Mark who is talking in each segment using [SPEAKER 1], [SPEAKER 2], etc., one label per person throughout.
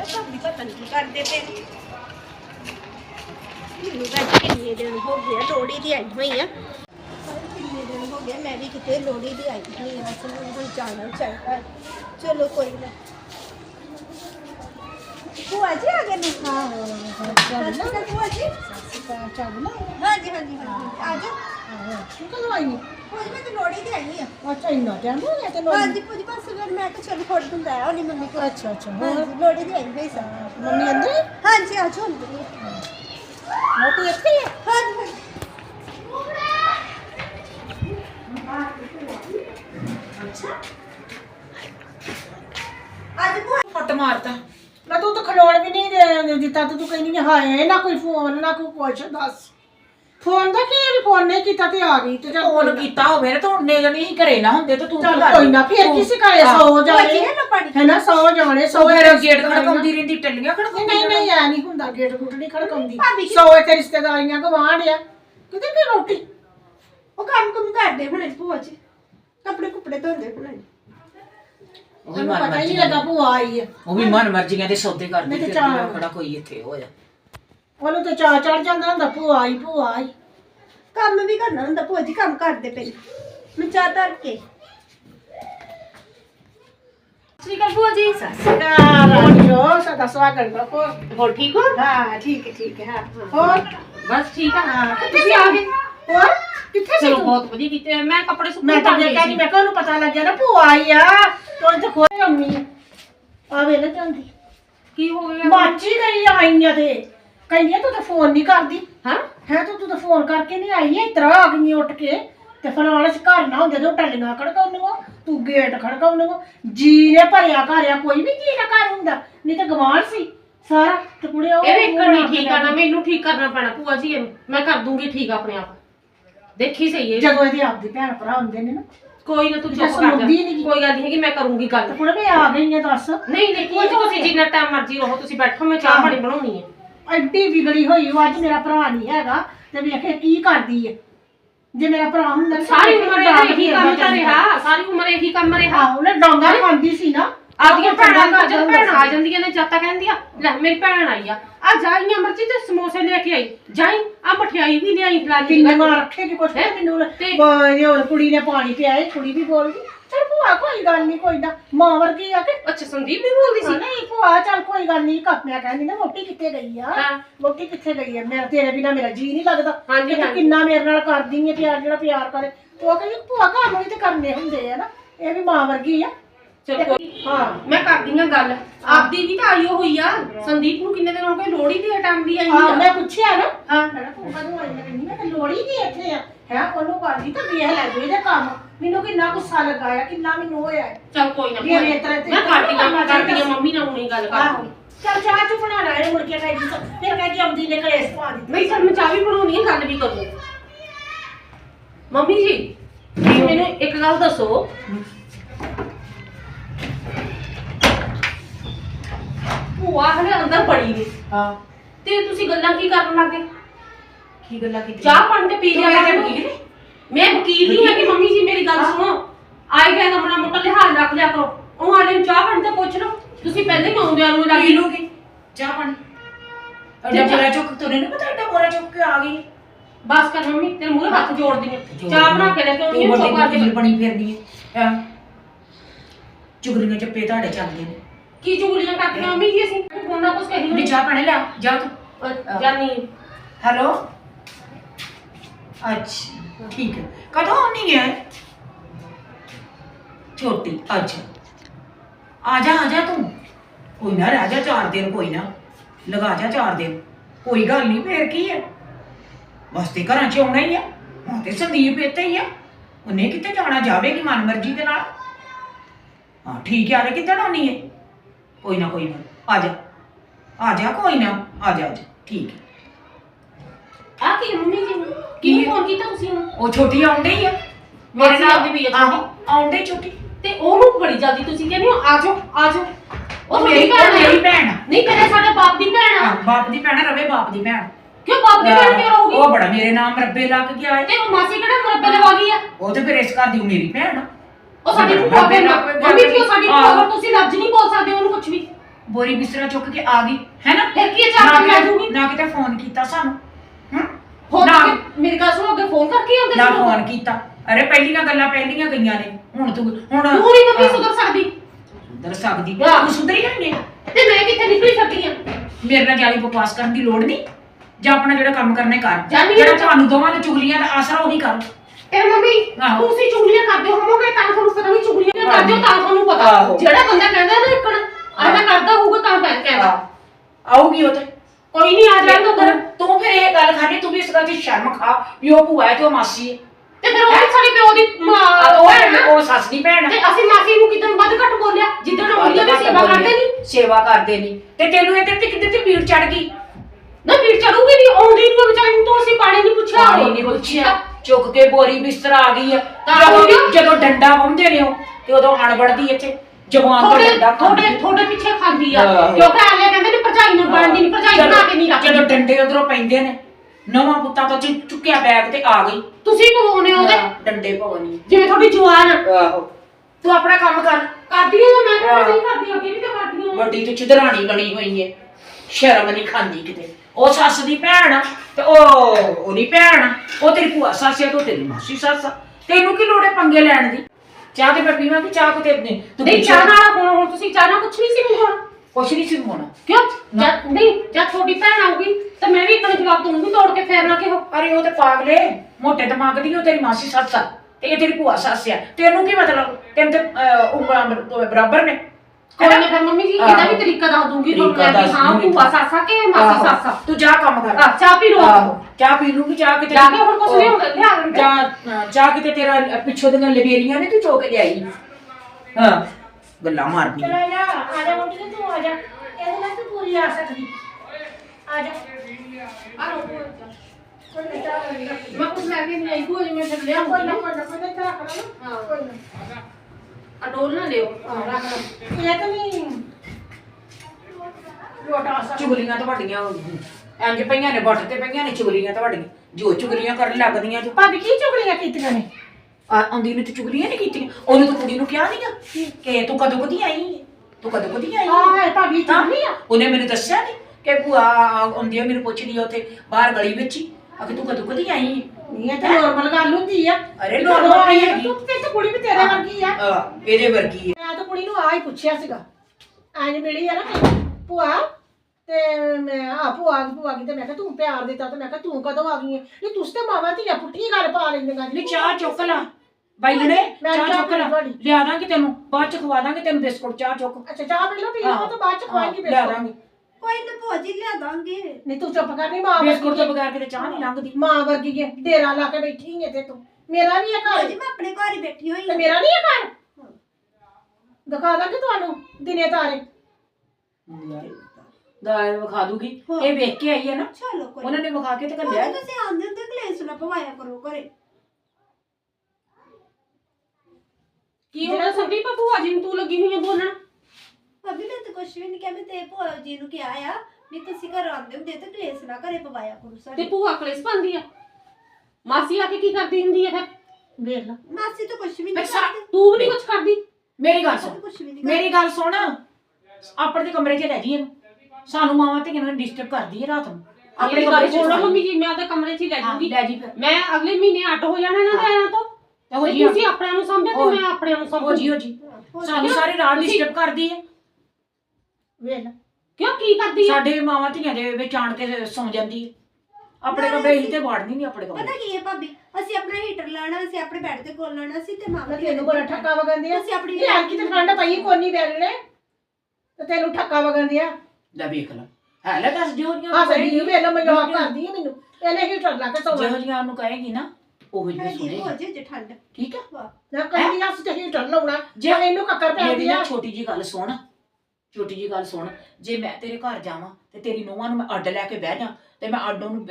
[SPEAKER 1] ਆ ਭਾਬੀ ਪਤਾ ਨਹੀਂ ਕੀ ਕਰਦੇ ਪਏ ਨੇ। ਮੈਨੂੰ ਤਾਂ ਕਿੰਨੇ ਦਿਨ ਹੋ ਗਏ ਆ ਲੋਹੜੀ ਦੀ ਆਈ ਹੋਈ ਆ। ਪਰ ਕਿੰਨੇ ਦਿਨ ਹੋ ਗਏ ਮੈਂ ਵੀ ਕਿਤੇ ਲੋਹੜੀ ਦੀ ਆਈ ਹੋਈ ਆ ਵੈਸੇ ਮੈਨੂੰ ਹੁਣ ਜਾਣਾ ਚਾਹੀਦਾ। ਹੈ। ਚਲੋ ਕੋਈ ਨਾ। ਭੂਆ ਜੀ ਆ ਗਏ ਨੇ? ਹਾਂ ਸ਼੍ਰੀ ਅਕਾਲ ਭੂਆ ਜੀ। ਹਾਂਜੀ ਹਾਂਜੀ ਹਾਂਜੀ। ਆ ਜਾਓ।
[SPEAKER 2] ਤੂੰ ਕਦੋਂ ਆਈ ਨੀ?
[SPEAKER 1] ਭੂਆ ਜੀ ਮੈਂ ਤਾਂ ਲੋਹੜੀ ਦੀ ਆਈ ਆ।
[SPEAKER 2] ਅੱਛਾ ਇੰਨਾ ਟਾਈਮ ਹੋ ਗਿਆ ਤੇ ਲੋੜੀ
[SPEAKER 1] ਹਾਂਜੀ ਭੂਆ ਜੀ ਬਸ ਫਿਰ ਮੈਂ ਤਾਂ ਚਲ ਦਿਨ ਆਇਆ ਉਹਨੇ ਮੰਮੀ ਕੋਲ।
[SPEAKER 2] ਅੱਛਾ ਅੱਛਾ ਹੋਰ?
[SPEAKER 1] ਹਾਂਜੀ ਲੋਹੜੀ ਦੀ ਆਈ ਹੋਈ ਸਾਂ।
[SPEAKER 2] ਮੰਮੀ ਅੰਦਰ? ਹੀ?
[SPEAKER 1] ਹਾਂਜੀ ਆ ਅੰਦਰ। ਹੀ।
[SPEAKER 2] ਮੋਟੀ ਇੱਥੇ ਹੀ ਹੈ
[SPEAKER 1] ਹਾਂਜੀ। ਹਾਂਜੀ ਅੱਜ ਭੂਆ
[SPEAKER 2] ਫੱਟ ਮਾਰਤਾ। ਨਾ ਤੂੰ ਤਾਂ ਖਲੋਣ ਵੀ ਨਹੀਂ ਦੇ ਦਿੱਤਾ ਤੇ ਤੂੰ ਕਹਿੰਦੀ ਹੈ, ਹਾਏ ਨਾ ਕੋਈ ਫੋਨ ਨਾ ਕੋਈ ਕੁਛ ਦੱਸ। ਫੋਨ ਦਾ ਕੀ ਵੀ ਫੋਨ ਨਹੀਂ ਕੀਤਾ ਤੇ ਆ ਗਈ ਤੇ ਚੱਲ
[SPEAKER 3] ਫੋਨ ਕੀਤਾ ਹੋਵੇ ਨਾ ਤਾਂ ਉਹਨੇ ਜਣੀ ਹੀ ਘਰੇ ਨਾ ਹੁੰਦੇ ਤੇ ਤੂੰ
[SPEAKER 2] ਚੱਲ
[SPEAKER 3] ਕੀ ਕਰਦੀ?
[SPEAKER 2] ਕੋਈ ਨਾ ਫਿਰ
[SPEAKER 3] ਤੂੰ-
[SPEAKER 2] ਕਿਸੇ ਘਰੇ
[SPEAKER 3] ਹਾਂ।
[SPEAKER 2] ਸੌ ਜਾਣੇ।
[SPEAKER 1] ਹੈ ਨਾ
[SPEAKER 2] ਸੌ ਜਾਣੇ
[SPEAKER 3] ਸੋ ਫਿਰ ਗੇਟ ਖੜਕਾਉਂਦੀ ਰਹਿੰਦੀ ਟੱਲੀਆਂ ਖੜਕਾਉਂਦੀ
[SPEAKER 2] ਨਹੀਂ ਨਹੀਂ ਐ ਨਹੀਂ ਹੁੰਦਾ ਗੇਟ ਗੁੱਟ ਨਹੀਂ ਖੜਕਾਉਂਦੀ। ਸੌ ਇੱਥੇ ਰਿਸ਼ਤੇਦਾਰੀਆਂ ਗਵਾਂਢ ਆ। ਕਿਤੇ ਕੀ ਰੋਟੀ?
[SPEAKER 1] ਉਹ ਕੰਮ ਕੰਮ ਕਰਦੇ ਹੁਣੇ ਭੂਆ ਜੀ। ਕੱਪੜੇ ਕੁਪੜੇ ਧੋਂਦੇ ਹੁਣੇ।
[SPEAKER 3] ਉਹ ਵੀ ਮਨ
[SPEAKER 2] ਪਤਾ ਹੀ ਨਹੀਂ
[SPEAKER 3] ਮਰਜ਼ੀਆਂ
[SPEAKER 2] ਲੱਗਾ ਭੂਆ ਆਈ ਹੈ
[SPEAKER 3] ਉਹ ਵੀ ਮਨ ਮਰਜ਼ੀਆਂ ਦੇ ਸੌਦੇ ਕਰਦੀ
[SPEAKER 2] ਤੇ।
[SPEAKER 3] ਖੜਾ ਕੋਈ ਇੱਥੇ ਹੋਇਆ
[SPEAKER 2] ਉਹਨੂੰ ਤੇ ਚਾਹ ਚੜ ਜਾਂਦਾ ਹੁੰਦਾ ਭੂਆ ਆਈ ਭੂਆ ਆਈ।
[SPEAKER 1] ਕੰਮ ਵੀ ਕਰਨਾ ਹੁੰਦਾ ਭੂਆ ਜੀ ਕੰਮ ਕਰਦੇ ਪਏ। ਮੈਂ ਚਾਹ ਧਰ ਕੇ।
[SPEAKER 4] ਸ੍ਰੀ ਅਕਾਲ ਭੂਆ ਜੀ।
[SPEAKER 2] ਰਾਜੋ ਸਦਾ ਸਵਾਗਤ ਕਰੋ
[SPEAKER 4] ਹੋਰ। ਠੀਕ ਹੋ?
[SPEAKER 2] ਹਾਂ ਠੀਕ ਹੈ ਠੀਕ ਹੈ ਹਾਂ। ਹੋਰ?
[SPEAKER 4] ਬਸ ਠੀਕ ਆ।
[SPEAKER 2] ਹਾਂ
[SPEAKER 4] ਤੁਸੀਂ ਆ ਗਏ?
[SPEAKER 2] ਹੋਰ? ਕਿੱਥੇ ਸੀ
[SPEAKER 4] ਚਲੋ
[SPEAKER 2] ਤੂੰ?
[SPEAKER 4] ਬਹੁਤ ਵਧੀਆ ਕੀਤੇ ਮੈਂ ਕੱਪੜੇ ਸੁੱਕਣੇ
[SPEAKER 2] ਮੈਂ ਤਾਂ
[SPEAKER 4] ਪਾ
[SPEAKER 2] ਦੇਖਿਆ
[SPEAKER 4] ਗਈ
[SPEAKER 2] ਨਹੀਂ
[SPEAKER 4] ਸੀ
[SPEAKER 2] ਮੈਂ ਕਿਹਾ ਉਹਨੂੰ ਪਤਾ ਲੱਗਿਆ ਨਾ ਭੂਆ ਆਈ ਆ। ਤੂੰ ਤੇ ਖੋਏ ਅੰਮੀ ਆ ਵੇ ਨਾ ਜਾਂਦੀ।
[SPEAKER 4] ਕੀ ਹੋ ਗਿਆ?
[SPEAKER 2] ਮਾਚੀ ਗਈ ਆਈਆਂ ਤੇ ਕਹਿੰਦੀ ਆ ਤੂੰ ਤਾਂ ਫੋਨ ਨਹੀਂ ਕਰਦੀ।
[SPEAKER 4] ਹਾਂ?
[SPEAKER 2] ਹੈ ਤੂੰ ਤੂੰ ਤਾਂ ਫੋਨ ਕਰਕੇ ਨਹੀਂ ਆਈ ਹੈ ਇਤਰਾ ਆ ਗਈ ਉੱਠ ਕੇ। ਤੇ ਫਲਾਣੇ ਚ ਘਰ ਨਾ ਹੁੰਦੇ ਤੇ ਟੱਲੀਆਂ ਖੜਕਾਉਂਦੀਆਂ ਤੂੰ ਗੇਟ ਖੜਕਾਉਂਦੀਆਂ ਜੀ ਨੇ ਭਰਿਆ ਘਰਿਆ ਕੋਈ ਵੀ ਜੀ ਨਾ ਘਰ ਹੁੰਦਾ ਨਹੀਂ ਤਾਂ ਗਵਾਂਢ ਸੀ। ਸਾਰਾ ਤੇ ਕੁੜੇ ਉਹ
[SPEAKER 4] ਇਹ ਵੇਖਣ ਨਹੀਂ ਠੀਕ ਕਰਨਾ ਮੈਨੂੰ ਠੀਕ ਕਰਨਾ ਪੈਣਾ ਭੂਆ ਜੀ ਇਹਨੂੰ। ਮੈਂ ਕਰ ਦੂੰਗੀ ਠੀਕ ਆਪਣੇ ਆਪ। ਦੇਖੀ ਸਹੀ ਹੈ
[SPEAKER 2] ਜਦੋਂ ਇਹਦੇ ਆਪਦੇ ਭੈਣ ਭਰਾ ਹੁੰਦੇ ਨੇ ਨਾ
[SPEAKER 4] ਕੋਈ ਨਾ ਤੂੰ ਚੁੱਪ ਕਰ ਜਾ।
[SPEAKER 2] ਸੁਣਦੀ ਨੀ ਗੀ।
[SPEAKER 4] ਕੋਈ ਗੱਲ ਨਹੀਂ ਹੈਗੀ ਮੈਂ ਕਰੂੰਗੀ ਗੱਲ।
[SPEAKER 2] ਤੇ ਕੁੜੇ ਵੀ ਆ ਗਈਆਂ ਦੱਸ।
[SPEAKER 4] ਨਹੀਂ ਨਹੀਂ ਭੂਆ ਜੀ ਤੁਸੀਂ ਜਿੰਨਾ ਟਾਈਮ ਮਰਜ਼ੀ ਰਹੋ ਤੁਸੀਂ ਬੈਠੋ ਮੈਂ ਚਾਹ ਪਾਣੀ ਬਣਾਉਣੀ ਹੈ
[SPEAKER 2] ਐਡੀ ਵਿਗੜੀ ਹੋਈ ਉਹ ਅੱਜ ਮੇਰਾ ਭਰਾ ਨਹੀਂ ਹੈਗਾ ਤੇ ਵੇਖੇ ਕੀ ਕਰਦੀ ਹੈ ਜੇ ਮੇਰਾ ਭਰਾ ਹੁੰਦਾ ਨਾ
[SPEAKER 4] ਸਾਰੀ ਉਮਰ
[SPEAKER 2] ਡਾਂਗ
[SPEAKER 4] ਇਹੀ ਕੰਮ ਤਾਂ। ਰਿਹਾ ਸਾਰੀ ਉਮਰ ਇਹੀ ਕੰਮ ਰਿਹਾ।
[SPEAKER 2] ਹਾਂ ਉਹਨੇ ਡਾਂਗਾ ਖਾਂਦੀ ਸੀ ਨਾ।
[SPEAKER 4] ਆਪਦੀਆਂ ਭੈਣਾਂ
[SPEAKER 2] ਚੰਗਾ
[SPEAKER 4] ਜਦ ਭੈਣਾਂ ਆ। ਜਾਂਦੀਆਂ ਨੇ ਜਦ ਤੱਕ ਕਹਿੰਦੀਆਂ ਲੈ ਮੇਰੀ ਭੈਣ ਆਈ ਆ। ਆ ਜਾਈਆਂ ਮਰਜ਼ੀ ਤੇ ਸਮੋਸੇ ਲੈ ਕੇ ਆਈ। ਜਾਈ ਆ ਮਠਿਆਈ ਵੀ ਲਿਆਈ ਫਲਾਨੀ
[SPEAKER 2] ਕਿੰਨੇ ਮਾਰ ਰੱਖੇਗੀ ਕੁਛ
[SPEAKER 4] ਹੈਂ?
[SPEAKER 2] ਮੈਨੂੰ
[SPEAKER 4] ਤੇ-
[SPEAKER 2] ਹੋਰ ਕੁੜੀ ਨੇ ਪਾਣੀ ਪਿਆਇਆ ਕੁੜੀ ਵੀ ਬੋਲਦੀ ਚਲ ਭੂਆ ਕੋਈ ਗੱਲ ਨਹੀਂ ਕੋਈ ਨਾ। ਮਾਂ ਵਰਗੀ ਆ ਕਿ?
[SPEAKER 4] ਅੱਛਾ ਸੰਦੀਪ ਵੀ ਬੋਲਦੀ ਸੀ?
[SPEAKER 2] ਨਹੀਂ ਭੂਆ ਚੱਲ ਕੋਈ ਗੱਲ ਨਹੀਂ ਕਾਪਿਆਂ ਕਹਿੰਦੀ ਨਾ ਮੋਟੀ ਕਿੱਥੇ ਗਈ ਆ?
[SPEAKER 4] ਹਾਂ।
[SPEAKER 2] ਮੋਟੀ ਕਿੱਥੇ ਗਈ ਆ? ਮੇਰਾ ਤੇਰੇ ਬਿਨਾ ਮੇਰਾ ਜੀ ਨਹੀਂ ਲੱਗਦਾ।
[SPEAKER 4] ਹਾਂਜੀ,
[SPEAKER 2] ਤੇ ਤੂੰ
[SPEAKER 4] ਹਾਂਜੀ।
[SPEAKER 2] ਕਿੰਨਾ ਮੇਰੇ ਨਾਲ ਕਰਦੀ ਹੈ ਪਿਆਰ ਜਿਹੜਾ ਪਿਆਰ ਕਰੇ। ਉਹ ਕਹਿੰਦੀ ਭੂਆ ਘਰ ਨੂੰ ਵੀ ਤੇ ਕਰਨੇ ਹੁੰਦੇ ਆ ਨਾ। ਇਹ ਵੀ ਮਾਂ ਵਰਗੀ ਆ।
[SPEAKER 4] ਚਲ ਕੋਈ
[SPEAKER 2] ਹਾਂ।
[SPEAKER 4] ਮੈਂ ਕਰਦੀ ਆ ਗੱਲ। ਆਪਦੀ ਵੀ ਤਾਂ ਆਈਓ ਹੋਈ ਆ। ਸੰਦੀਪ ਨੂੰ ਕਿੰਨੇ ਦਿਨ ਹੋ ਗਏ ਲੋੜੀ ਦੀ ਟਾਈਮ ਦੀ ਆਈ
[SPEAKER 2] ਹਾਂ
[SPEAKER 4] ਆ
[SPEAKER 2] ਮੈਂ ਪੁੱਛਿਆ ਨਾ।
[SPEAKER 4] ਹਾਂ।
[SPEAKER 2] ਮੈਂ ਕਿਹਾ ਤੂੰ ਕਦੋਂ ਆਈ ਮੈਂ ਕਹਿੰਦੀ ਮੈਂ ਕਿ ਲੋੜੀ ਦੀ ਇੱਥੇ ਆ। ਹੈ ਉਹਨੂੰ ਕਰਦੀ ਤਾਂ ਵੇਖ ਲੈ ਜੋ ਇਹਦੇ ਕੰਮ। ਮੈਨੂੰ ਕਿੰਨਾ ਗੁੱਸਾ ਲਗਾਇਆ ਕਿੰਨਾ ਮੈਨੂੰ ਹੋਇਆ ਹੈ।
[SPEAKER 4] ਚਲ ਕੋਈ ਨਾ
[SPEAKER 2] ਵੀ ਇਹ ਤਰ੍ਹਾਂ ਤੇ-
[SPEAKER 4] ਮੈਂ ਕਰਦੀ ਆ ਕਰਦੀ ਆ ਮੰਮੀ ਨਾਲ ਹੁਣੀ ਗੱਲ
[SPEAKER 2] ਆਹੋ।
[SPEAKER 4] ਕਰਦੀ
[SPEAKER 2] ਚੱਲ ਚਾਹ ਚੁ ਬਣਾ ਲੈ ਇਹ ਮੁੜ ਕੇ ਕਹੇਗੀ ਤਾਂ ਫਿਰ ਕਹੇਗੀ ਆਉਂਦੀ ਨੇ ਕਲੇਸ਼ ਪਾ ਦਿੱਤੀ।
[SPEAKER 4] ਨਹੀਂ ਸਰ ਮੈਂ ਚਾਹ ਵੀ ਬਣਾਉਣੀ ਹੈ ਗੱਲ ਵੀ ਕਰੂੰ ਮੰਮੀ ਜੀ ਤੁਸੀਂ ਮੈਨੂੰ ਇੱਕ ਗੱਲ ਦੱਸੋ। ਭੂਆ ਹਲੇ ਅੰਦਰ ਪੜੀ ਗਈ
[SPEAKER 3] ਹਾਂ।
[SPEAKER 4] ਤੇ ਤੁਸੀਂ ਗੱਲਾਂ ਕੀ ਕਰਨ ਲੱਗੇ
[SPEAKER 3] ਕੀ ਗੱਲਾਂ ਕੀਤੀ
[SPEAKER 4] ਚਾਹ ਪਾਣੀ ਤੇ ਪੀ
[SPEAKER 3] ਤੂੰ
[SPEAKER 4] ਲਿਆ
[SPEAKER 3] ਮੇਰੇ
[SPEAKER 4] ਕਰੋ।
[SPEAKER 3] ਵਕੀਲ ਨੀ?
[SPEAKER 4] ਮੈਂ ਵਕੀਲ ਨਹੀਂ ਹਾਂ ਕਿ ਮੰਮੀ ਜੀ ਮੇਰੀ ਗੱਲ ਸੁਣੋ। ਆਏ ਗਏ ਆਪਣਾ ਮੋਟਾ ਲਿਹਾਜ਼ ਰੱਖ ਲਿਆ ਕਰੋ। ਉਹ ਆਲੇ ਨੂੰ ਚਾਹ ਪਾਣੀ ਤੇ ਪੁੱਛ ਲਓ। ਤੁਸੀਂ ਪਹਿਲੇ ਹੀ ਆਉਂਦਿਆਂ ਨੂੰ
[SPEAKER 3] ਪੀ
[SPEAKER 4] ਲੱਗੀ।
[SPEAKER 3] ਲੂਗੀ ਚਾਹ ਪਾਣੀ। ਅੱਡਾ
[SPEAKER 4] ਚਾਹ-
[SPEAKER 3] ਬੋਰਾ ਚੁੱਕ ਤੋਰੇ ਨੂੰ ਪਤਾ ਅੱਡਾ ਬੋਰਾ ਚੁੱਕ ਕੇ ਆ ਗਈ?
[SPEAKER 4] ਬਸ ਕਰ ਮੰਮੀ ਤੇਰੇ ਮੂਹਰੇ ਹੱਥ ਜੋੜਦੀ ਹਾਂ। ਚਾਹ ਬਣਾ ਕੇ ਲੈ ਕੇ ਆਉਣੀ
[SPEAKER 3] ਤੂੰ
[SPEAKER 4] ਹੈ
[SPEAKER 3] ਵੱਡੀ ਵਕੀਲ ਬਣੀ ਫਿਰਨੀ ਹੈ ਹਾਂ? ਚੁਗਲੀਆਂ ਚੱਪੇ ਤੁਹਾਡੇ ਚੱਲਦੇ ਨੇ।
[SPEAKER 4] ਕੀ ਚੁਗਲੀਆਂ ਕਰਦੀਆਂ ਮੰਮੀ ਜੀ ਅਸੀਂ? ਉਹਨਾਂ ਕੁਝ ਕਹੀ
[SPEAKER 3] ਨਹੀਂ
[SPEAKER 4] ਨਹੀਂ
[SPEAKER 3] ਚਾਹ ਪਾਣੀ ਲਿਆ ਜਾ ਤੂੰ।
[SPEAKER 4] ਜਾਨੀ।
[SPEAKER 3] ਹੈਲੋ? ਅੱਛਾ, ਠੀਕ ਹੈ। ਕਦੋਂ ਆਉਣੀ ਹੈ? ਛੋਟੀ, ਅੱਛਾ। ਆ ਜਾ ਆ ਜਾ ਤੂੰ। ਕੋਈ ਨਾ, ਰਹਿ ਜਾ ਚਾਰ ਦਿਨ, ਕੋਈ ਨਾ। ਲਗਾ ਜਾ ਚਾਰ ਦਿਨ। ਕੋਈ ਗੱਲ ਨਹੀਂ, ਫੇਰ ਕੀ ਹੈ? ਬਸ ਘਰਾਂ ਚ ਆਉਣਾ ਹੀ ਆ। ਹੁਣ ਤੇ ਸੰਦੀਪ ਇੱਥੇ ਹੀ ਆ। ਉਹਨੇ ਕਿੱਥੇ ਜਾਣਾ? ਜਾਵੇਗੀ ਮਨ ਮਰਜ਼ੀ ਦੇ ਨਾਲ? ਹਾਂ, ਠੀਕ ਹੈ, ਆ ਜਾ। ਆਉਣੀ ਹੈ? ਕੋਈ ਨਾ ਕੋਈ ਨਾ। ਆ ਜਾ। ਆ ਜਾ, ਕੋਈ ਨਾ। ਆ ਜਾ ਆ ਜਾ। ਠੀਕ ਹੈ।
[SPEAKER 4] ਆ ਕੀ, ਮੰਮੀ ਜੀ?
[SPEAKER 3] ਕੀ?
[SPEAKER 4] ਫੋਨ ਕੀਤਾ ਤੁਸੀਂ ਉਹਨੂੰ?
[SPEAKER 3] ਉਹ ਛੋਟੀ ਆਉਂਦੀ ਹੀ ਆ।
[SPEAKER 4] ਮਾਸੀ ਆਉਂਦੀ ਪਈ ਆ ਛੋਟੀ?
[SPEAKER 3] ਆਹੋ, ਆਉਂਦੀ ਛੋਟੀ।
[SPEAKER 4] ਤੇ ਉਹਨੂੰ ਬੜੀ ਜਲਦੀ ਤੁਸੀਂ ਕਹਿੰਦੇ ਹੋ ਆ ਜਾਓ ਆ ਜਾਓ।
[SPEAKER 3] ਉਹ ਮੇਰੀ ਉਹ ਮੇਰੀ ਭੈਣ ਆ।
[SPEAKER 4] ਨਹੀਂ ਕਦੇ ਸਾਡੇ ਬਾਪ ਦੀ ਭੈਣ ਆ।
[SPEAKER 3] ਹਾਂ, ਬਾਪ ਦੀ ਭੈਣ ਆ, ਰਵੇ ਬਾਪ ਦੀ ਭੈਣ।
[SPEAKER 4] ਕਿਉਂ ਬਾਪ ਦੀ ਭੈਣ ਕਿਉਂ ਰਹੂਗੀ?
[SPEAKER 3] ਉਹ ਬੜਾ ਮੇਰੇ ਨਾਮ ਰੱਬੇ ਲੱਗ ਗਿਆ ਹੈ
[SPEAKER 4] ਤੇ ਉਹ ਮਾਸੀ ਕਿਹੜਾ ਮੁਰੱਬੇ ਲਵਾ ਗਈ ਆ?
[SPEAKER 3] ਉਹ ਤੇ ਫਿਰ ਇਸ ਘਰ ਦੀ ਮੇਰੀ ਭੈਣ ਆ।
[SPEAKER 4] ਉਹ ਸਾਡੀ ਭੂਆ ਭੈਣ
[SPEAKER 3] ਗਿਆ।
[SPEAKER 4] ਮੰਮੀ ਉਹ ਸਾਡੀ ਭੂਆ
[SPEAKER 3] ਹਾਂ।
[SPEAKER 4] ਤੁਸੀਂ ਲਫ਼ਜ਼ ਨਹੀਂ ਬੋਲ ਸਕਦੇ ਉਹਨੂੰ ਕੁਝ ਵੀ।
[SPEAKER 3] ਬੋਰੀ ਬਿਸਤਰਾ ਚੁੱਕ ਕੇ ਆ ਗਈ ਹੈ ਨਾ?
[SPEAKER 4] ਫਿਰ ਕੀ ਚਾਹ
[SPEAKER 3] ਨਾ
[SPEAKER 4] ਕੇ ਲੈ
[SPEAKER 3] ਕਿਤੇ-
[SPEAKER 4] ਜੂਗੀ
[SPEAKER 3] ਨਾ ਕਿਤੇ ਫੋਨ ਕੀਤਾ ਸਾਨੂੰ। ਹੂੰ?
[SPEAKER 4] ਫੋਨ
[SPEAKER 3] ਨਾ।
[SPEAKER 4] ਮੇਰੀ ਸੁਣੋ ਅੱਗੇ ਫੋਨ ਕਰਕੇ ਆਉਂਦੇ
[SPEAKER 3] ਨਾ। ਫੋਨ ਕੀਤਾ। ਅਰੇ ਪਹਿਲੀਆਂ ਗੱਲਾਂ ਪਹਿਲੀਆਂ ਗਈਆਂ ਨੇ। ਹੁਣ ਤੂੰ ਹੁਣ
[SPEAKER 4] ਤੂੰ ਨਹੀਂ ਮੰਮੀ ਸੁਧਰ ਸਕਦੀ।
[SPEAKER 3] ਸੁਧਰ ਸਕਦੀ।
[SPEAKER 4] ਵਾਹ।
[SPEAKER 3] ਤੂੰ ਸੁਧਰੀ ਨਹੀਂ
[SPEAKER 4] ਤੇ ਮੈਂ ਕਿੱਥੇ ਨਿਕਲੀ ਸਕਦੀ ਆ?
[SPEAKER 3] ਮੇਰੇ ਨਾਲ ਜਾਲੀ ਬਕਵਾਸ ਕਰਨ ਦੀ ਲੋੜ ਨਹੀਂ। ਜਾਂ ਆਪਣਾ ਜਿਹੜਾ ਕੰਮ ਕਰਨਾ ਹੈ ਕਰ। ਜਿਹੜਾ ਤੁਹਾਨੂੰ ਦੋਵਾਂ ਦੇ ਚੁਗਲੀਆਂ ਦਾ ਆਸਰਾ ਉਹੀ ਕਰ।
[SPEAKER 4] ਇਹ ਮੰਮੀ
[SPEAKER 3] ਆਹੋ।
[SPEAKER 4] ਤੁਸੀਂ ਚੁਗਲੀਆਂ ਕਰਦੇ ਹੋਵੋਗੇ ਤਾਂ ਤੁਹਾਨੂੰ ਪਤਾ ਨਹੀਂ ਚੁਗਲੀਆਂ
[SPEAKER 3] ਆਹੋ।
[SPEAKER 4] ਕਰਦੇ ਹੋ ਤਾਂ ਤੁਹਾਨੂੰ ਪਤਾ।
[SPEAKER 3] ਆਹੋ।
[SPEAKER 4] ਜਿਹੜਾ ਬੰਦਾ ਕਹਿੰਦਾ ਨਾ ਇੱਕਣ ਆਦਾ ਕਰਦਾ ਹੋਊਗਾ ਤਾਂ ਕਹਿ ਕਹਿੰਦਾ
[SPEAKER 3] ਆਉਗੀ ਉਹ ਤੇ।
[SPEAKER 4] ਕੋਈ ਨਹੀਂ ਆ ਜਾਣ ਦੋ ਘਰ
[SPEAKER 3] ਤੂੰ ਫਿਰ ਇਹ ਗੱਲ ਖਾਣੀ ਤੂੰ ਵੀ ਇਸ ਗੱਲ ਦੀ ਸ਼ਰਮ ਖਾ ਵੀ ਉਹ ਭੂਆ ਹੈ ਤੇ ਉਹ ਮਾਸੀ। ਹੈ
[SPEAKER 4] ਤੇ ਫਿਰ ਉਹ ਵੀ ਸਾਡੇ ਪਿਓ ਦੀ ਮਾਂ ਉਹ ਹੈ ਨਾ
[SPEAKER 3] ਉਹ ਉਹ ਸੱਸ ਦੀ ਭੈਣ
[SPEAKER 4] ਤੇ ਅਸੀਂ ਮਾਸੀ ਨੂੰ ਕਿਦਾਂ ਵੱਧ ਘੱਟ ਬੋਲਿਆ? ਜਿੱਦਣ ਆਉਂਦੀ ਵੀ ਸੇਵਾ ਕਰਦੇ ਨਹੀਂ
[SPEAKER 3] ਸੇਵਾ ਕਰਦੇ ਨਹੀਂ ਤੇ ਤੈਨੂੰ ਇਹ ਤੇ ਕਿਤੇ ਤੇ ਭੀੜ ਚੜ ਗਈ।
[SPEAKER 4] ਨਾ ਫਿਰ ਚੜੂਗੀ ਨਹੀਂ ਆਉਂਦੀ ਨਹੀਂ ਵਿਚਾਰੀ ਨੂੰ ਤਾਂ ਅਸੀਂ ਪਾਣੀ ਨਹੀਂ ਪੁੱਛਿਆ।
[SPEAKER 3] ਪਾਣੀ ਨਹੀਂ ਪੁੱਛਿਆ। ਚੁੱਕ ਕੇ ਬੋਰੀ ਬਿਸਤਰਾ ਆ ਗਈ ਆ।
[SPEAKER 4] ਤਾਂ
[SPEAKER 3] ਜਦੋਂ ਡੰਡਾ ਪਾਉਂਦੇ ਨੇ ਉਹ ਤੇ ਉਦੋਂ ਅਣਬੜਦੀ ਇੱਥੇ। ਜਵਾਨ ਤੋਂ
[SPEAKER 4] ਥੋੜੇ
[SPEAKER 3] ਡੰਡਾ
[SPEAKER 4] ਥੋੜੇ
[SPEAKER 3] ਖਾਂਦੀ।
[SPEAKER 4] ਥੋੜੇ ਪਿੱਛੇ ਖਾਂਦੀ ਆ। ਕਿਉਂਕਿ ਆਲੇ ਕਹਿੰਦੇ ਨੇ ਭਰਜਾਈ ਨੂੰ ਬਣਦੀ ਨਹੀਂ ਭਰਜਾਈ ਬਣਾ ਕੇ ਨਹੀਂ
[SPEAKER 3] ਜਦੋਂ
[SPEAKER 4] ਰੱਖਦੀ
[SPEAKER 3] ਡੰਡੇ ਉਧਰੋਂ ਪੈਂਦੇ ਨੇ। ਨਵਾਂ ਪੁੱਤਾਂ ਤੋਂ ਚੁ- ਚੁੱਕਿਆ ਬੈਗ ਤੇ ਆ ਗਈ।
[SPEAKER 4] ਤੁਸੀਂ ਪਵਾਉਨੇ ਉਹਦੇ?
[SPEAKER 3] ਡੰਡੇ ਪਵਨੀ
[SPEAKER 4] ਜਿਵੇਂ ਤੁਹਾਡੀ ਜਵਾਨ ਆ।
[SPEAKER 3] ਆਹੋ। ਤੂੰ ਆਪਣਾ ਕੰਮ ਕਰ।
[SPEAKER 4] ਕਰਦੀ ਆ ਮੈਂ ਕਿਹਾ। ਨਹੀਂ ਕਰਦੀ ਅੱਗੇ ਵੀ ਤਾਂ ਕਰਦੀ ਆ।
[SPEAKER 3] ਵੱਡੀ ਤੇ ਚੁਦਰਾਣੀ ਬਣੀ ਹੋਈ ਏ। ਸ਼ਰਮ ਨਹੀਂ ਖਾਂਦੀ ਕਿਤੇ। ਉਹ ਸੱਸ ਦੀ ਭੈਣ ਆ ਤੇ ਉਹ ਉਹਦੀ ਭੈਣ ਆ। ਉਹ ਤੇਰੀ ਭੂਆ ਸੱਸ ਆ ਤੇ ਉਹ ਤੇਰੀ ਮਾਸੀ ਸੱਸ ਆ। ਤੈਨੂੰ ਕੀ ਲੋੜ ਹੈ ਪੰਗੇ ਲੈਣ ਦੀ? ਚਾਹ ਤੇ ਮੈਂ ਪੀਵਾਂਗੀ ਚਾਹ ਕਿਤੇ ਨਹੀਂ। ਤੂੰ
[SPEAKER 4] ਨਹੀਂ ਚਾਹ ਨਾਲ ਹੁਣ ਹੁਣ ਤੁਸੀਂ ਚਾਹ ਨਾਲ ਕੁਛ ਨਹੀਂ ਸੀ ਮੰਗਵਾਉਣਾ
[SPEAKER 3] ਕੁਛ ਨਹੀਂ ਸੀ ਹੋਣਾ।
[SPEAKER 4] ਕਿਉਂ? ਜਦ ਨਹੀਂ ਜਦ ਤੁਹਾਡੀ ਭੈਣ ਆਊਗੀ ਤਾਂ ਮੈਂ ਵੀ ਇਤਨਾ ਜਵਾਬ ਦਊਂਗੀ ਤੋੜ ਕੇ ਫੇਰ ਨਾ ਕਿਹੋ
[SPEAKER 3] ਅਰੇ ਉਹ ਤੇ ਪਾਗਲੇ ਮੋਟੇ ਦਿਮਾਗ ਦੀ ਉਹ ਤੇਰੀ ਮਾਸੀ ਸੱਸ ਆ ਤੇ ਇਹ ਤੇਰੀ ਭੂਆ ਸੱਸ ਆ। ਤੈਨੂੰ ਕੀ ਮਤਲਬ? ਤੈਨੂੰ ਤੇ ਅਹ, ਉਂਗਲਾਂ ਬਰ- ਬਰਾਬਰ ਨੇ।
[SPEAKER 4] ਕੋਈ ਨਾ ਫਿਰ ਮੰਮੀ ਜੀ ਇਹਦਾ ਵੀ ਤਰੀਕਾ ਦੱਸ ਦੂੰਗੀ। ਤੁਹਾਨੂੰ
[SPEAKER 3] ਤਰੀਕਾ
[SPEAKER 4] ਮੈਂ
[SPEAKER 3] ਦੱਸ
[SPEAKER 4] ਹਾਂ
[SPEAKER 3] ਦੂੰਗੀ।
[SPEAKER 4] ਭੂਆ ਸਾਸਾ ਕੇ ਮਾਸੀ ਸਾਸਾ
[SPEAKER 3] ਤੂੰ ਜਾ ਕੰਮ ਕਰ।
[SPEAKER 4] ਆ ਚਾਹ ਪੀ ਲਓ।
[SPEAKER 3] ਆਹੋ। ਚਾਹ ਪੀ ਲੂੰਗੀ ਚਾਹ ਕਿਤੇ
[SPEAKER 4] ਜਾ ਕੇ ਹੁਣ ਕੁਛ ਨਹੀਂ ਹੁੰਦਾ ਲਿਆ
[SPEAKER 3] ਜਾ ਜਾ ਕਿਤੇ ਤੇਰਾ ਪਿੱਛੋਂ ਦੀਆਂ ਲਵੇਰੀਆਂ ਨੇ ਤੂੰ ਚੋਕ ਲਿਆਈ। ਹਾਂ। ਗੱਲਾਂ ਮਾਰਦੀ
[SPEAKER 2] ਚਲਾ ਜਾ ਆ ਜਾ ਮੁੰਡੀ ਤੂੰ ਆ ਜਾ ਇਹਦੇ ਨਾਲ ਤੂੰ ਪੂਰੀ ਆ ਸਕਦੀ ਆ ਜਾ
[SPEAKER 4] ਆ ਲਓ ਭੂਆ ਜੀ।
[SPEAKER 2] ਕੋਈ ਨਾ ਚਾਹ ਲੈ ਲੈ।
[SPEAKER 4] ਮੈਂ ਕੁਝ ਲੈ ਕੇ ਨਹੀਂ ਆਈ ਭੂਆ ਜੀ ਮੈਂ ਫਿਰ ਲਿਆ
[SPEAKER 2] ਕੋਈ ਨਾ ਕੋਈ ਨਾ ਕੋਈ ਨਾ ਇੱਥੇ ਰੱਖ ਲੈ ਨਾ
[SPEAKER 4] ਹਾਂ।
[SPEAKER 2] ਕੋਈ ਨਾ
[SPEAKER 4] ਆ ਡੋਲ ਨਾ ਲਿਓ
[SPEAKER 2] ਹਾਂ, ਰੱਖ ਲੈ ਇਹ ਤਾਂ ਨਹੀਂ ਲੋਟਾ ਸਾ
[SPEAKER 3] ਚੁਗਲੀਆਂ ਤੁਹਾਡੀਆਂ ਇੰਜ ਪਈਆਂ ਨੇ ਬੱਟ ਤੇ ਪਈਆਂ ਨੇ ਚੁਗਲੀਆਂ ਤੁਹਾਡੀਆਂ ਜੋ ਚੁਗਲੀਆਂ ਕਰਨ ਲੱਗਦੀਆਂ ਤੂੰ
[SPEAKER 2] ਭਾਬੀ ਕੀ ਚੁਗਲੀਆਂ ਕੀਤੀਆਂ ਨੇ
[SPEAKER 3] ਆ- ਆਉਂਦੀ ਨੂੰ ਤੇ ਚੁਗਲੀਆਂ ਨਹੀਂ ਕੀਤੀਆਂ। ਉਹਨੂੰ ਤਾਂ ਕੁੜੀ ਨੂੰ ਕਿਹਾ ਨਹੀਂਗਾ ਕਿ ਤੂੰ ਕਦੋਂ ਕਦੀ ਆਈ ਹੈ ਤੂੰ ਕਦੋਂ ਕਦੀ ਆਈ
[SPEAKER 2] ਹਾਂ
[SPEAKER 3] ਹੈ।
[SPEAKER 2] ਭਾਬੀ ਚੁਗਲੀ ਆ।
[SPEAKER 3] ਉਹਨੇ ਮੈਨੂੰ ਦੱਸਿਆ ਨਹੀਂ ਕਿ ਭੂਆ ਆਉਂਦੀ ਆ ਮੈਨੂੰ ਪੁੱਛਦੀ ਆ ਉੱਥੇ ਬਾਹਰ ਗਲੀ ਵਿੱਚ ਹੀ। ਆ ਕਿ ਤੂੰ ਕਦੋਂ ਕਦੀ ਆਈ ਹੈ
[SPEAKER 2] ਨਹੀਂ ਇਹ ਤਾਂ ਨਾਰਮਲ ਗੱਲ ਹੁੰਦੀ ਆ।
[SPEAKER 3] ਅਰੇ normal
[SPEAKER 2] ਆਈ ਆ?
[SPEAKER 3] ਹੈਗੀ।
[SPEAKER 2] ਤੂੰ ਤੇ ਤਾਂ ਕੁੜੀ ਵੀ ਤੇਰੇ ਵਰਗੀ ਆ।
[SPEAKER 3] ਆ, ਇਹਦੇ ਵਰਗੀ ਹੈ
[SPEAKER 2] ਮੈਂ ਤਾਂ ਕੁੜੀ ਨੂੰ ਆ ਹੀ ਪੁੱਛਿਆ ਸੀਗਾ। ਐਂ ਮਿਲੀ ਆ ਨਾ ਕਿ ਭੂਆ ਤੇ ਮੈਂ ਆ ਭੂਆ ਭੂਆ ਗਈ ਤੇ ਮੈਂ ਕਿਹਾ ਤੂੰ ਪਿਆਰ ਦਿੱਤਾ ਤੇ ਮੈਂ ਕਿਹਾ ਤੂੰ ਕਦੋਂ ਆ ਗਈ ਹੈ ਨਹੀਂ ਤੁਸੀਂ ਤੇ ਮਾਵਾਂ ਧੀਆ ਪੁੱਠੀ ਗੱਲ ਪਾ ਲੈਂਦੀਆਂ
[SPEAKER 3] ਨਹੀਂ ਚਾਹ ਚੁੱਕ ਲਾ। ਬਾਈਗਣੇ
[SPEAKER 2] ਮੈਂ
[SPEAKER 3] ਚਾਹ
[SPEAKER 2] ਚਾਹ
[SPEAKER 3] ਚੁੱਕ ਲਾ
[SPEAKER 2] ਤੁਹਾਡੀ।
[SPEAKER 3] ਲਿਆ ਦਾਂਗੇ ਤੈਨੂੰ ਬਾਅਦ ਚ ਖਵਾ ਦਾਂਗੇ ਤੈਨੂੰ ਬਿਸਕੁਟ ਚਾਹ ਚੁੱਕ।
[SPEAKER 2] ਅੱਛਾ ਚਾਹ ਪਹਿਲਾਂ ਪੀ ਲਓ ਤਾਂ ਬਾਅਦ ਚ ਖਵਾਏਗੀ
[SPEAKER 3] ਲਿਆ
[SPEAKER 2] ਬਿਸਕੁਟ।
[SPEAKER 3] ਦਾਂਗੇ
[SPEAKER 1] ਕੋਈ ਨਾ ਭੂਆ ਜੀ ਲਿਆ ਦਾਂਗੇ
[SPEAKER 2] ਨਹੀਂ ਤੂੰ ਚੁੱਪ ਕਰ ਨਹੀਂ ਮਾਂ
[SPEAKER 3] ਬਿਸਕੁਟ ਤੋਂ
[SPEAKER 2] ਵਰਗੀ
[SPEAKER 3] ਬਗੈਰ ਕਿਤੇ ਚਾਹ ਨਹੀਂ ਲੰਘਦੀ।
[SPEAKER 2] ਮਾਂ ਵਰਗੀ ਹੈ ਡੇਰਾ ਲਾ ਕੇ ਬੈਠੀ ਹੈ ਤੇ ਤੂੰ। ਮੇਰਾ ਵੀ ਹੈ ਘਰ।
[SPEAKER 1] ਜੀ ਮੈਂ ਆਪਣੇ ਘਰ ਹੀ ਬੈਠੀ ਹੋਈ
[SPEAKER 2] ਤੇ
[SPEAKER 1] ਹਾਂ
[SPEAKER 2] ਮੇਰਾ ਨਹੀਂ ਹੈ ਘਰ? ਦਿਖਾ ਦਾਂਗੇ ਤੁਹਾਨੂੰ ਦਿਨੇ ਤਾਰੇ।
[SPEAKER 3] ਦਾਲ ਵਿਖਾ ਦੂਗੀ।
[SPEAKER 1] ਹਾਂ।
[SPEAKER 3] ਇਹ ਵੇਖ ਕੇ ਆਈ ਹੈ ਨਾ।
[SPEAKER 1] ਚਲੋ ਕੋਈ
[SPEAKER 3] ਉਹਨਾਂ ਨੇ ਵਿਖਾ ਕੇ ਤੇ
[SPEAKER 1] ਭੂਆ
[SPEAKER 3] ਕੱਲਿਆ
[SPEAKER 1] ਜੀ, ਤੁਸੀਂ ਆਂਦੇ ਹੁੰਦੇ ਕਲੇਸ਼ ਨਾ ਪਵਾਇਆ ਕਰੋ ਘਰੇ।
[SPEAKER 4] ਕੀ ਹੋ ਗਿਆ ਸੰਦੀਪ ਭੂਆ ਜੀ ਨੂੰ ਤੂੰ ਲੱਗੀ ਹੋਈ ਹੈ ਬੋਲਣ?
[SPEAKER 1] ਭਾਬੀ ਮੈਂ ਤਾਂ ਕੁਛ ਵੀ ਨਹੀਂ ਕਿਹਾ। ਮੈਂ ਤੇ ਭੂਆ ਜੀ ਨੂੰ ਕਿਹਾ ਆ ਵੀ ਤੁਸੀਂ ਘਰ ਆਉਂਦੇ ਹੁੰਦੇ ਤੇ ਕਲੇਸ਼ ਨਾ ਘਰੇ ਪਵਾਇਆ ਕਰੋ
[SPEAKER 4] ਤੇ
[SPEAKER 1] ਸਾਡੇ
[SPEAKER 4] ਭੂਆ ਕਲੇਸ਼ ਪਾਉਂਦੀ ਆ। ਮਾਸੀ ਆ ਕੇ ਕੀ ਕਰਦੀ ਹੁੰਦੀ ਹੈ ਫਿਰ?
[SPEAKER 2] ਵੇਖ ਲਾ।
[SPEAKER 1] ਮਾਸੀ ਤਾਂ ਕੁਛ ਵੀ ਨਹੀਂ ਕਰਦੀ।
[SPEAKER 4] ਤੂੰ ਵੀ ਨਹੀਂ ਕੁਝ ਕਰਦੀ?
[SPEAKER 3] ਮੇਰੀ ਗੱਲ ਸੁਣ
[SPEAKER 1] ਤਾਂ ਕੁਛ ਵੀ ਨਹੀਂ
[SPEAKER 3] ਮੇਰੀ ਗੱਲ ਸੁਣ। ਆਪਣੇ ਦੇ ਕਮਰੇ 'ਚ ਲੈ ਜੀ ਇਹਨੂੰ। ਸਾਨੂੰ ਮਾਵਾਂ ਤੇ ਕਿਵੇਂ ਡਿਸਟਰਬ ਕਰਦੀ ਹੈ ਰਾਤ ਨੂੰ।
[SPEAKER 4] ਆਪਣੀ ਗੱਲ ਸੁਣ ਲਓ ਮੰਮੀ ਜੀ ਮੈਂ ਉਹਦੇ ਕਮਰੇ 'ਚ ਹੀ ਲੈ
[SPEAKER 3] ਹਾਂ,
[SPEAKER 4] ਜੂਗੀ
[SPEAKER 3] ਲੈ ਜੀ ਫਿਰ।
[SPEAKER 4] ਮੈਂ ਅਗਲੇ ਮਹੀਨੇ ਅੱਡ ਹੋ ਜਾਣਾ ਇਹਨਾਂ ਦੇ ਆਇਆਂ ਤੋਂ।
[SPEAKER 3] ਤੇ ਹੋ
[SPEAKER 4] ਤੇ
[SPEAKER 3] ਜੀ
[SPEAKER 4] ਤੁਸੀਂ ਆਪਣਿਆਂ ਨੂੰ ਸਮਝੋ। ਤੇ ਮੈਂ ਆਪਣਿਆਂ ਨੂੰ
[SPEAKER 3] ਹੋ
[SPEAKER 4] ਸਮਝੂ।
[SPEAKER 3] ਜੀ ਹੋ ਜੀ। ਸਾਨੂੰ ਸਾਰੀ ਰਾਤ ਡਿਸਟਰਬ ਕਰਦੀ ਹੈ।
[SPEAKER 2] ਵੇਖ ਲਾ।
[SPEAKER 4] ਕਿਉਂ ਕੀ ਕਰਦੀ ਆ
[SPEAKER 3] ਸਾਡੇ ਮਾਵਾਂ ਧੀਆਂ ਦੇ ਵਿੱਚ ਆਣ ਕੇ ਸੌਂ ਜਾਂਦੀ ਹੈ। ਆਪਣੇ ਕਮਰੇ ਹੀ ਤੇ ਵਾੜਨੀ ਨਹੀਂ ਆਪਣੇ ਕਮਰੇ।
[SPEAKER 1] ਪਤਾ ਕੀ ਹੈ ਭਾਬੀ? ਅਸੀਂ ਆਪਣਾ ਹੀਟਰ ਲਾਣਾ ਅਸੀਂ ਆਪਣੇ ਬੈੱਡ ਤੇ ਕੋਲ ਲਾਣਾ ਸੀ ਤੇ ਮਾਮਾ
[SPEAKER 2] ਤੈਨੂੰ ਬੜਾ ਠੱਕਾ ਵਗਾਉਂਦੀ ਆ।
[SPEAKER 1] ਅਸੀਂ ਆਪਣੀ
[SPEAKER 2] ਇਹ ਆ ਕਿਤੇ ਠੰਡ ਪਈ ਕੋਨੀ ਬੈਲਣੇ। ਤੇ ਤੈਨੂੰ ਠੱਕਾ ਵਗਾਉਂਦੀ ਆ।
[SPEAKER 3] ਲੈ ਵੇਖ ਲੈ। ਹੈ ਲੈ ਦੱਸ ਜਿਓ ਜੀਆਂ
[SPEAKER 2] ਆ ਨੂੰ ਵੇਖ ਲਾ ਮਜ਼ਾਕ ਕਰਦੀ ਆ ਮੈਨੂੰ। ਇਹਨੇ ਹੀਟਰ ਲਾ ਕੇ ਸੌਣਾ
[SPEAKER 3] ਜਿਹੋ ਜੀਆਂ ਨੂੰ ਕਹੇਗੀ ਨਾ ਉਹ ਜਿਹੀ ਸੁਣੇਗੀ
[SPEAKER 1] ਹੋ ਜੇ ਜੇ ਠੰਡ।
[SPEAKER 3] ਠੀਕ ਹੈ
[SPEAKER 2] ਨਾ ਕੰਦੀ ਹੱਸ ਤੇ ਹੀਟਰ ਲਾਉਣਾ।
[SPEAKER 3] ਜੇ
[SPEAKER 2] ਇਹਨੂੰ ਕੱਕਰ
[SPEAKER 3] ਮੇਰੀ
[SPEAKER 2] ਪੈਂਦੀ
[SPEAKER 3] ਨਾ
[SPEAKER 2] ਆ।
[SPEAKER 3] ਛੋਟੀ ਜੀ ਗੱਲ ਸੁਣ। ਛੋਟੀ ਜੀ ਗੱਲ ਸੁਣ। ਜੇ ਮੈਂ ਤੇਰੇ ਘਰ ਜਾਵਾਂ ਤੇ ਤੇਰੀ ਨੂੰਹਾਂ ਨੂੰ ਮੈਂ ਅੱਡ ਲੈ ਕੇ ਬਹਿ ਜਾ ਤੇ ਮੈਂ ਅੱਡ ਉਹਨੂੰ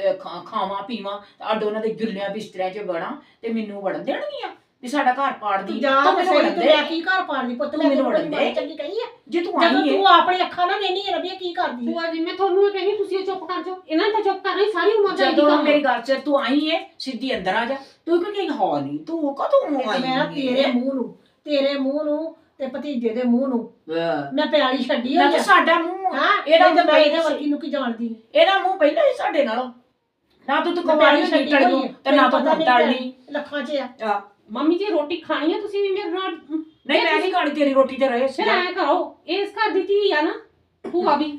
[SPEAKER 3] ਖਾਵਾਂ ਪੀਵਾਂ ਤੇ ਅੱਡ ਉਹਨਾਂ ਦੇ ਗਿੱਲਿਆਂ ਬਿਸਤਰਿਆਂ 'ਚ ਵੜਾਂ ਤੇ ਮੈਨੂੰ ਵੜਨ ਦੇਣਗੀਆਂ? ਵੀ ਸਾਡਾ ਘਰ ਪਾੜਦੀ
[SPEAKER 2] ਜਾ
[SPEAKER 3] ਤਾਂ
[SPEAKER 2] ਤੇ
[SPEAKER 3] ਮੈਨੂੰ
[SPEAKER 2] ਸਹੀ ਤੂੰ ਮੈਂ ਕੀ ਘਰ ਪਾੜਦੀ ਪੁੱਤ?
[SPEAKER 3] ਤੂੰ
[SPEAKER 2] ਮੈਂ
[SPEAKER 3] ਮੈਨੂੰ
[SPEAKER 2] ਬੜੀ
[SPEAKER 3] ਦੇ।
[SPEAKER 2] ਚੰਗੀ ਕਹੀ ਆ
[SPEAKER 3] ਜੇ ਤੂੰ
[SPEAKER 2] ਜਦੋਂ
[SPEAKER 3] ਆਈ ਹੈ।
[SPEAKER 2] ਤੂੰ ਆਪਣੀ ਅੱਖਾਂ ਨਾਲ ਵੇਖਣੀ ਹੈ ਰਬੀ ਕੀ ਕਰਦੀ ਆ
[SPEAKER 4] ਭੂਆ ਜੀ ਮੈਂ ਤੁਹਾਨੂੰ ਇਹ ਕਹਿੰਦੀ ਤੁਸੀਂ ਚੁੱਪ ਕਰ ਜਾਓ। ਇਹਨਾਂ ਨੇ ਤਾਂ ਚੁੱਪ ਕਰਨਾ ਹੀ ਸਾਰੀ ਉਮਰ ਦਾ ਇਹੀ
[SPEAKER 3] ਜਦੋਂ
[SPEAKER 4] ਕੰਮ
[SPEAKER 3] ਮੇਰੀ ਗੱਲ ਚ ਤੂੰ ਆਈ ਹੈ ਸਿੱਧੀ ਅੰਦਰ ਆ ਜਾ। ਤੂੰ ਕਿਉਂ ਕਹੀਂ ਹਾਂ ਨਹੀਂ ਤੂੰ ਕਦੋਂ
[SPEAKER 2] ਤੇ
[SPEAKER 3] ਆਈ
[SPEAKER 2] ਮੈਂ
[SPEAKER 3] ਹੈ?
[SPEAKER 2] ਤੇਰੇ ਮੂੰਹ ਨੂੰ ਤੇਰੇ ਮੂੰਹ ਨੂੰ ਤੇ ਭਤੀਜੇ ਦੇ ਮੂੰਹ ਨੂੰ। ਮੈਂ ਪਿਆਲੀ ਛੱਡੀ
[SPEAKER 3] ਨਾ
[SPEAKER 2] ਹੋਈ
[SPEAKER 3] ਤੇ
[SPEAKER 2] ਆ।
[SPEAKER 3] ਸਾਡਾ ਮੂੰਹ
[SPEAKER 2] ਹਾਂ
[SPEAKER 3] ਇਹਦਾ
[SPEAKER 2] ਇਹਦਾ
[SPEAKER 3] ਮੂੰਹ
[SPEAKER 2] ਮੈਂ ਇਹਦੇ ਵਰਗੀ ਨੂੰ ਕੀ ਜਾਣਦੀ
[SPEAKER 3] ਇਹਦਾ ਮੂੰਹ ਪਹਿਲਾਂ ਹੀ ਸਾਡੇ ਨਾਲੋਂ। ਨਾ ਤੂੰ ਤੂੰ
[SPEAKER 2] ਮੈਂ
[SPEAKER 3] ਕਮਾਰੀ
[SPEAKER 2] ਪਿਆਲੀ
[SPEAKER 3] ਛੱਡੀ। ਤੇ ਨਾ ਤੂੰ
[SPEAKER 2] ਪਤਾ ਲੱਖਾਂ 'ਚ ਆ।
[SPEAKER 3] ਆ
[SPEAKER 4] ਮੰਮੀ ਜੀ ਰੋਟੀ ਖਾਣੀ ਹੈ ਤੁਸੀਂ ਵੀ ਮੇਰੇ ਨਾਲ?
[SPEAKER 3] ਨਹੀਂ ਮੈਂ ਨਹੀਂ ਖਾਣੀ ਤੇਰੀ ਰੋਟੀ ਤੇ ਰਹੇ
[SPEAKER 4] ਫਿਰ ਐ ਕਰੋ ਇਸ ਘਰ ਦੀ ਧੀ ਆ ਨਾ ਭੂਆ ਵੀ।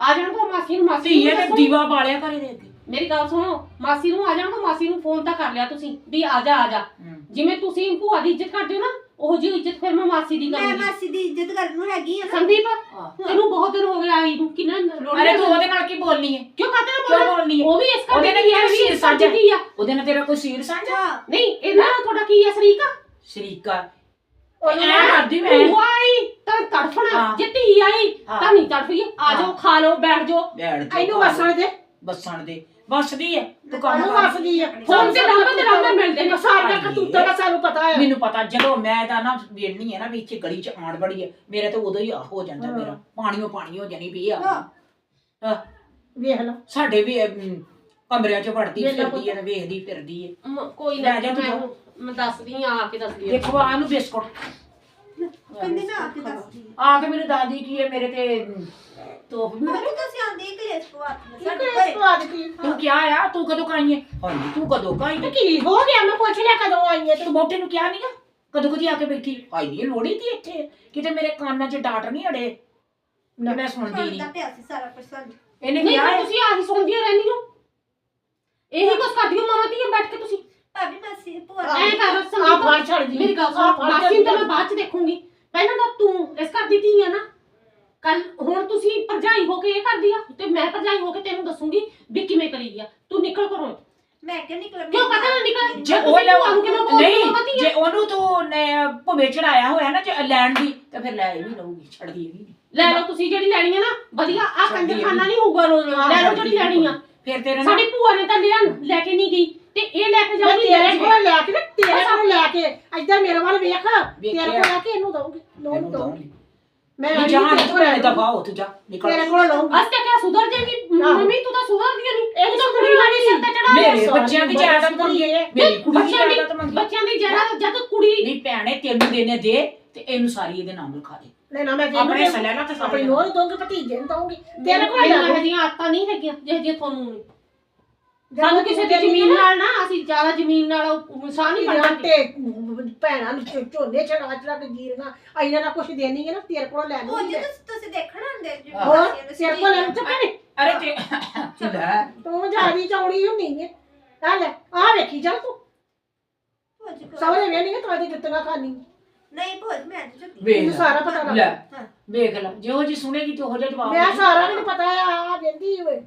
[SPEAKER 4] ਆ ਜਾਣ ਕੋ ਮਾਸੀ ਨੂੰ ਮਾਸੀ
[SPEAKER 3] ਧੀਏ
[SPEAKER 4] ਨੂੰ
[SPEAKER 3] ਤੇ
[SPEAKER 4] ਦੱਸੋ।
[SPEAKER 3] ਦੀਵਾ ਬਾਲਿਆ ਕਰੇ ਦੇ ਅੱਗੇ
[SPEAKER 4] ਮੇਰੀ ਗੱਲ ਸੁਣੋ ਮਾਸੀ ਨੂੰ ਆ ਜਾਣ ਕੋ ਮਾਸੀ ਨੂੰ ਫੋਨ ਤਾਂ ਕਰ ਲਿਆ ਤੁਸੀਂ ਵੀ ਆ ਜਾ ਆ ਜਾ। ਜਿਵੇਂ ਤੁਸੀਂ ਭੂਆ ਦੀ ਇੱਜ਼ਤ ਕਰਦੇ ਹੋ ਨਾ ਉਹ ਜਿਹੀ ਇੱਜ਼ਤ ਫਿਰ ਮੈਂ ਮਾਸੀ ਦੀ
[SPEAKER 1] ਮੈਂ
[SPEAKER 4] ਕਰੂੰਗੀ
[SPEAKER 1] ਮਾਸੀ ਦੀ ਇੱਜ਼ਤ ਕਰਨ ਨੂੰ ਹੈਗੀ ਆ ਨਾ।
[SPEAKER 4] ਸੰਦੀਪ
[SPEAKER 3] ਹਾਂ।
[SPEAKER 4] ਤੈਨੂੰ ਬਹੁਤ ਦਿਨ ਹੋ ਗਏ ਆਈ ਨੂੰ ਕਿੰਨਾ ਲੋੜ
[SPEAKER 3] ਅਰੇ ਤੂੰ ਉਹਦੇ ਨਾਲ ਕੀ ਬੋਲਨੀ ਹੈ?
[SPEAKER 4] ਕਿਉਂ ਕਹਤੇ ਨਾ
[SPEAKER 3] ਕਿਉਂ
[SPEAKER 4] ਬੋਲਣਾ?
[SPEAKER 3] ਬੋਲਨੀ ਹੈ?
[SPEAKER 4] ਉਹ ਵੀ ਇਸ
[SPEAKER 3] ਉਹਦੇ
[SPEAKER 4] ਦੀ
[SPEAKER 3] ਨਾਲ
[SPEAKER 4] ਆ
[SPEAKER 3] ਕਿਹੜਾ
[SPEAKER 4] ਵੀ
[SPEAKER 3] ਸੀਰ
[SPEAKER 4] ਇਸ
[SPEAKER 3] ਸਾਂਝਾ?
[SPEAKER 4] ਧੀ ਆ।
[SPEAKER 3] ਉਹਦੇ ਨਾਲ ਤੇਰਾ ਕੋਈ ਸੀਰ ਸਾਂਝਾ?
[SPEAKER 1] ਹਾਂ।
[SPEAKER 4] ਨਹੀਂ ਇਹਨਾਂ ਨਾਲ ਤੁਹਾਡਾ ਕੀ ਆ ਸ਼ਰੀਕਾ
[SPEAKER 3] ਸ਼ਰੀਕਾ
[SPEAKER 2] ਉਹਨੂੰ
[SPEAKER 3] ਐ ਕਰਦੀ ਮੈਂ।
[SPEAKER 4] ਭੂਆ ਆਈ ਤਾਂ ਤੜਫਣਾ।
[SPEAKER 3] ਹਾਂ।
[SPEAKER 4] ਜੇ ਧੀ ਆਈ
[SPEAKER 3] ਹਾਂ।
[SPEAKER 4] ਤਾਂ ਨਹੀਂ ਤੜਫੀ ਆ ਜਾਓ
[SPEAKER 3] ਹਾਂ।
[SPEAKER 4] ਖਾ ਲਓ ਬੈਠ ਜਾਓ।
[SPEAKER 3] ਬੈਠ ਜਾ
[SPEAKER 2] ਇਹਨੂੰ ਵਸਣ ਦੇ।
[SPEAKER 3] ਬਸਣ ਦੇ। ਬਸਦੀ ਹੈ ਤੂੰ ਕੰਮ
[SPEAKER 2] ਉਹਨੂੰ
[SPEAKER 3] ਕਰ।
[SPEAKER 2] ਵਸਦੀ ਆ
[SPEAKER 4] ਫੋਨ ਤੇ ਲਾਂਬੇ ਤੇ ਲਾਂਬੇ ਮਿਲਦੇ ਨੇ।
[SPEAKER 2] ਸਾਰੀਆਂ ਕਰਤੂਤਾਂ ਦਾ ਸਾਨੂੰ ਪਤਾ ਆ
[SPEAKER 3] ਮੈਨੂੰ ਪਤਾ ਜਦੋਂ ਮੈਂ ਤਾਂ ਨਾ ਵੇੜਨੀ ਹੈ ਨਾ ਵਿੱਚ ਗਲੀ ਚ ਆਣ ਬੜੀ ਹੈ ਮੇਰਾ ਤਾਂ ਉਦੋਂ ਹੀ ਆ ਹੋ ਜਾਂਦਾ
[SPEAKER 2] ਹਾਂ।
[SPEAKER 3] ਮੇਰਾ ਪਾਣੀਓ ਪਾਣੀ ਹੋ ਜਾਣੀ ਵੀ ਆ।
[SPEAKER 1] ਹਾਂ।
[SPEAKER 3] ਹਾਂ,
[SPEAKER 2] ਵੇਖ ਲਓ
[SPEAKER 3] ਸਾਡੇ ਵੀ ਅਮ, ਕਮਰਿਆਂ ਚ ਵੜਦੀ
[SPEAKER 2] ਵੇਖ ਲਾ
[SPEAKER 3] ਫਿਰਦੀ ਹੈ ਤੇ ਵੇਖਦੀ ਫਿਰਦੀ ਹੈ।
[SPEAKER 4] ਮ- ਕੋਈ
[SPEAKER 3] ਲੈ
[SPEAKER 4] ਨਾ
[SPEAKER 3] ਜਾ ਤੂੰ।
[SPEAKER 4] ਮੈਂ। ਮੈਂ ਦੱਸਦੀ ਆ ਆ ਕੇ ਦੱਸਦੀ ਆ
[SPEAKER 3] ਦੇਖੋ ਆ ਨੂੰ ਬਿਸਕੁਟ।
[SPEAKER 1] ਕਹਿੰਦੇ ਮੈਂ ਆ ਕੇ ਦੱਸਦੀ
[SPEAKER 3] ਆ ਕੇ ਮੈਨੂੰ ਦਾਦੀ ਕੀ ਹੈ ਮੇਰੇ ਤੇ ਤੋਪ ਵੀ
[SPEAKER 1] ਮੰਮੀ ਤੁਸੀਂ ਆਂਦੇ ਹੀ ਕਲੇਸ਼ ਪਵਾ ਕੇ ਸਾਡੇ
[SPEAKER 2] ਕਿਹੜੇ
[SPEAKER 1] ਘਰੇ।
[SPEAKER 2] ਸਵਾਦ ਕੀ?
[SPEAKER 3] ਤੂੰ ਕਿਹਾ ਆ ਤੂੰ ਕਦੋਂ ਕਾਈ ਹੈ ਹਾਂਜੀ ਤੂੰ ਕਦੋਂ ਕਾਈ
[SPEAKER 2] ਤੇ ਕੀ ਹੋ ਗਿਆ? ਮੈਂ ਪੁੱਛ ਲਿਆ ਕਦੋਂ ਆਈ ਹੈ
[SPEAKER 3] ਤੂੰ ਮੋਟੇ ਨੂੰ ਕਿਹਾ ਨਹੀਂਗਾ ਕਦੋਂ ਕਦੀ ਆ ਕੇ ਬੈਠੀ? ਆਈ ਨਹੀਂ ਲੋੜੀ ਤੀ ਇੱਥੇ। ਕਿਤੇ ਮੇਰੇ ਕੰਨਾਂ 'ਚ ਡਾਟ ਨਹੀਂ ਅੜੇ। ਨਾ ਮੈਂ ਸੁਣਦੀ ਨਹੀਂ
[SPEAKER 1] ਸੁਣਦਾ ਪਿਆ ਸੀ ਸਾਰਾ ਕੁਝ ਸਾਨੂੰ।
[SPEAKER 3] ਇਹਨੇ
[SPEAKER 4] ਨਹੀਂ
[SPEAKER 3] ਕਿਹਾ ਹੈ
[SPEAKER 4] ਤੁਸੀਂ ਆਹੀ ਸੁਣਦੀਆਂ ਰਹਿੰਦੀਆਂ ਇਹੀ ਕੁਛ ਕਰਦੀਆਂ ਮਾਮਾ ਧੀਆਂ ਬੈਠ ਕੇ ਤੁਸੀਂ।
[SPEAKER 1] ਭਾਬੀ ਮਾਸੀ ਭੂਆ
[SPEAKER 4] ਐਂ ਕਰ
[SPEAKER 2] ਆ
[SPEAKER 4] ਸੰਦੀਪ
[SPEAKER 2] ਫੜ ਛੱਡ ਦੀ
[SPEAKER 4] ਮੇਰੀ ਗੱਲ
[SPEAKER 2] ਆਹ
[SPEAKER 4] ਸੁਣ
[SPEAKER 2] ਫੜ
[SPEAKER 4] ਮਾਸੀ ਨੂੰ ਤਾਂ ਮੈਂ ਬਾਅਦ ਚ ਦੇਖੂੰਗੀ ਪਹਿਲਾਂ ਤਾਂ ਤੂੰ ਇਸ ਘਰ ਦੀ ਧੀ ਆ ਨਾ ਕੱਲ ਹੁਣ ਤੁਸੀਂ ਭਰਜਾਈ ਹੋ ਕੇ ਇਹ ਕਰਦੀ ਆ ਤੇ ਮੈਂ ਭਰਜਾਈ ਹੋ ਕੇ ਤੈਨੂੰ ਦੱਸੂੰਗੀ ਵੀ ਕਿਵੇਂ ਕਰੀ ਆ। ਤੂੰ ਨਿਕਲ ਘਰੋਂ।
[SPEAKER 1] ਮੈਂ ਕਿਉਂ ਨਿਕਲ
[SPEAKER 4] ਕਿਉਂ ਪਤਾ ਨਾ ਨਿਕਲ?
[SPEAKER 3] ਜੇ ਉਹ ਲੈ ਨਹੀਂ ਜੇ ਉਹਨੂੰ ਤੂੰ ਨੇ ਭੁਵੇ ਚੜਾਇਆ ਹੋਇਆ ਨਾ ਜੇ ਲੈਣ ਦੀ ਤਾਂ ਫਿਰ ਲੈ ਇਹ ਵੀ ਲਊਗੀ ਛੱਡਦੀ ਇਹ ਵੀ। ਨਹੀਂ
[SPEAKER 4] ਲੈ ਲਓ ਤੁਸੀਂ ਜਿਹੜੀ ਲੈਣੀ ਆ ਨਾ ਵਧੀਆ ਆ
[SPEAKER 3] ਛੱਡੀ
[SPEAKER 4] ਕੰਜਰ
[SPEAKER 3] ਇਹ
[SPEAKER 4] ਖਾਨਾ
[SPEAKER 3] ਵੀ।
[SPEAKER 4] ਨਹੀਂ ਹੋਊਗਾ ਰੋਜ਼ ਲੈ ਲਓ ਜਿਹੜੀ ਲੈਣੀ ਆ।
[SPEAKER 3] ਫਿਰ ਤੇਰੇ ਨਾਲ
[SPEAKER 4] ਸਾਡੀ ਭੂਆ ਨੇ ਤਾਂ ਲਿਆ ਲੈ ਕੇ ਨਹੀਂ ਗਈ। ਤੇ ਇਹ ਲੈ ਕੇ
[SPEAKER 2] ਮੈਂ
[SPEAKER 4] ਜਾਊਗੀ
[SPEAKER 2] ਤੇਰੇ
[SPEAKER 4] ਲੈ ਕੇ।
[SPEAKER 2] ਕੋਲ ਲੈ ਕੇ ਨਾ ਤੇਰੇ ਕੋਲ ਲੈ ਕੇ। ਇੱਧਰ ਮੇਰੇ ਵੱਲ ਵੇਖ। ਤੇਰੇ ਕੋਲ ਲੈ ਕੇ ਇਹਨੂੰ ਦਊਂਗੀ ਲੋਨ
[SPEAKER 3] ਇਹਨੂੰ
[SPEAKER 2] ਦਊਂਗੀ। ਕੋਲ ਲੈ
[SPEAKER 3] ਤੂੰ ਦਫਾ ਹੋ ਤੂੰ ਜਾ ਨਿਕਲ।
[SPEAKER 2] ਤੇਰੇ ਕੋਲ ਲਊਂਗੀ।
[SPEAKER 4] ਅਸ ਕਿਆ ਸੁਧਰ ਜਾਏਗੀ?
[SPEAKER 2] ਆਹੋ।
[SPEAKER 4] ਮੰਮੀ ਤੂੰ ਤਾਂ ਸੁਧਰਦੀ ਨਹੀਂ
[SPEAKER 2] ਇਹ
[SPEAKER 4] ਇਹ ਤਾਂ ਕੁੜੀ ਵਾਲੀ ਸਿਰ ਤੇ ਚੜਾ
[SPEAKER 3] ਮੇਰੇ ਬੱਚਿਆਂ ਦੀ
[SPEAKER 2] ਉਮਰ
[SPEAKER 3] ਜਾਇਦਾਦ
[SPEAKER 2] ਸੁਧਰੀ
[SPEAKER 3] ਮੰਗੀ
[SPEAKER 2] ਹੈ।
[SPEAKER 3] ਮੇਰੀ ਕੁੜੀ ਦੀ
[SPEAKER 4] ਬੱਚਿਆਂ ਦੀ
[SPEAKER 3] ਜਾਇਦਾਦ ਮੰਗੀ
[SPEAKER 4] ਬੱਚਿਆਂ ਦੀ ਜਰਾ ਜਦ ਕੁੜੀ
[SPEAKER 3] ਨਹੀਂ ਭੈਣੇ ਤੈਨੂੰ ਦੇਣੇ ਦੇ ਤੇ ਇਹਨੂੰ ਸਾਰੀ ਇਹਦੇ ਨਾਮ ਲਿਖਾ ਦੇ।
[SPEAKER 2] ਲੈ ਨਾ ਮੈਂ
[SPEAKER 3] ਆਪਣੇ
[SPEAKER 2] ਤੈਨੂੰ
[SPEAKER 3] ਸਲੇ ਨਾ ਤੇ
[SPEAKER 2] ਆਪਣੀ
[SPEAKER 3] ਸਾਰੇ
[SPEAKER 2] ਨੂੰਹ ਨੂੰ ਦਊਂਗੀ ਭਤੀਜੇ ਨੂੰ ਦਊਂਗੀ।
[SPEAKER 4] ਤੇਰੇ ਕੋਲ ਇਹੋ ਜਿਹੀਆਂ ਆਦਤਾਂ ਨਹੀਂ ਹੈਗੀਆਂ ਜਿਹੋ ਜਿਹੀਆਂ ਤੁਹਾਨੂੰ ਨੇ ਸਾਨੂੰ ਕਿਸੇ ਦੀ ਜ਼ਮੀਨ ਨਾਲ ਨਾ ਅਸੀਂ ਜ਼ਿਆਦਾ ਜ਼ਮੀਨ ਨਾਲ ਮਿਸਾਨ ਨਹੀਂ
[SPEAKER 2] ਨਹੀਂ
[SPEAKER 4] ਬਣਦੇ
[SPEAKER 2] ਤੇ ਭੈਣਾਂ ਨੂੰ ਝੋ- ਝੋਨੇ ਚੜਾ ਚੜਾ ਕੇ ਜੀਰੀਆਂ ਇਹਨਾਂ ਦਾ ਕੁਝ ਦੇਣੀ ਹੈ ਨਾ ਤੇਰੇ ਕੋਲ ਲੈ
[SPEAKER 1] ਉਹ
[SPEAKER 2] ਲੂੰਗੀ
[SPEAKER 1] ਜੀ
[SPEAKER 2] ਮੈਂ।
[SPEAKER 1] ਤੁਸੀਂ ਤੁਸੀਂ ਦੇਖਣਾ ਹੁੰਦੇ ਜੀ।
[SPEAKER 2] ਹੋਰ
[SPEAKER 1] ਨੂੰ
[SPEAKER 2] ਤੇਰੇ ਕੋਲ ਲੈ ਤੇ ਭੈਣੇ
[SPEAKER 3] ਅਰੇ ਤੇ ਲੈ।
[SPEAKER 2] ਤੂੰ ਜਾਦੀ ਚੌੜੀ ਹੁੰਨੀ ਹੈ ਆ ਲੈ ਆ ਵੇਖੀ ਚੱਲ ਤੂੰ।
[SPEAKER 1] ਜੀ ਕੋਲ-
[SPEAKER 2] ਸਵਰੇ ਵੇਣੀ ਹੈ ਤੁਹਾਡੀ ਜੁੱਤੀਆਂ ਖਾਣੀ
[SPEAKER 1] ਨਹੀਂ ਭੂਆ ਜੀ ਮੈਂ ਚੁੱਕੀ
[SPEAKER 2] ਮੈਨੂੰ ਸਾਰਾ ਪਤਾ ਲੱਗ
[SPEAKER 3] ਲੈ। ਵੇਖ ਲੈ ਜਿਹੋ ਜੀ ਸੁਣੇਗੀ ਤੇ ਉਹ ਜਿਹਾ ਜਵਾਬ
[SPEAKER 2] ਮੈਂ। ਸਾਰਾ ਮੈਨੂੰ ਪਤਾ ਆ ਆ ਵੇਂਦੀ ਹੋਏ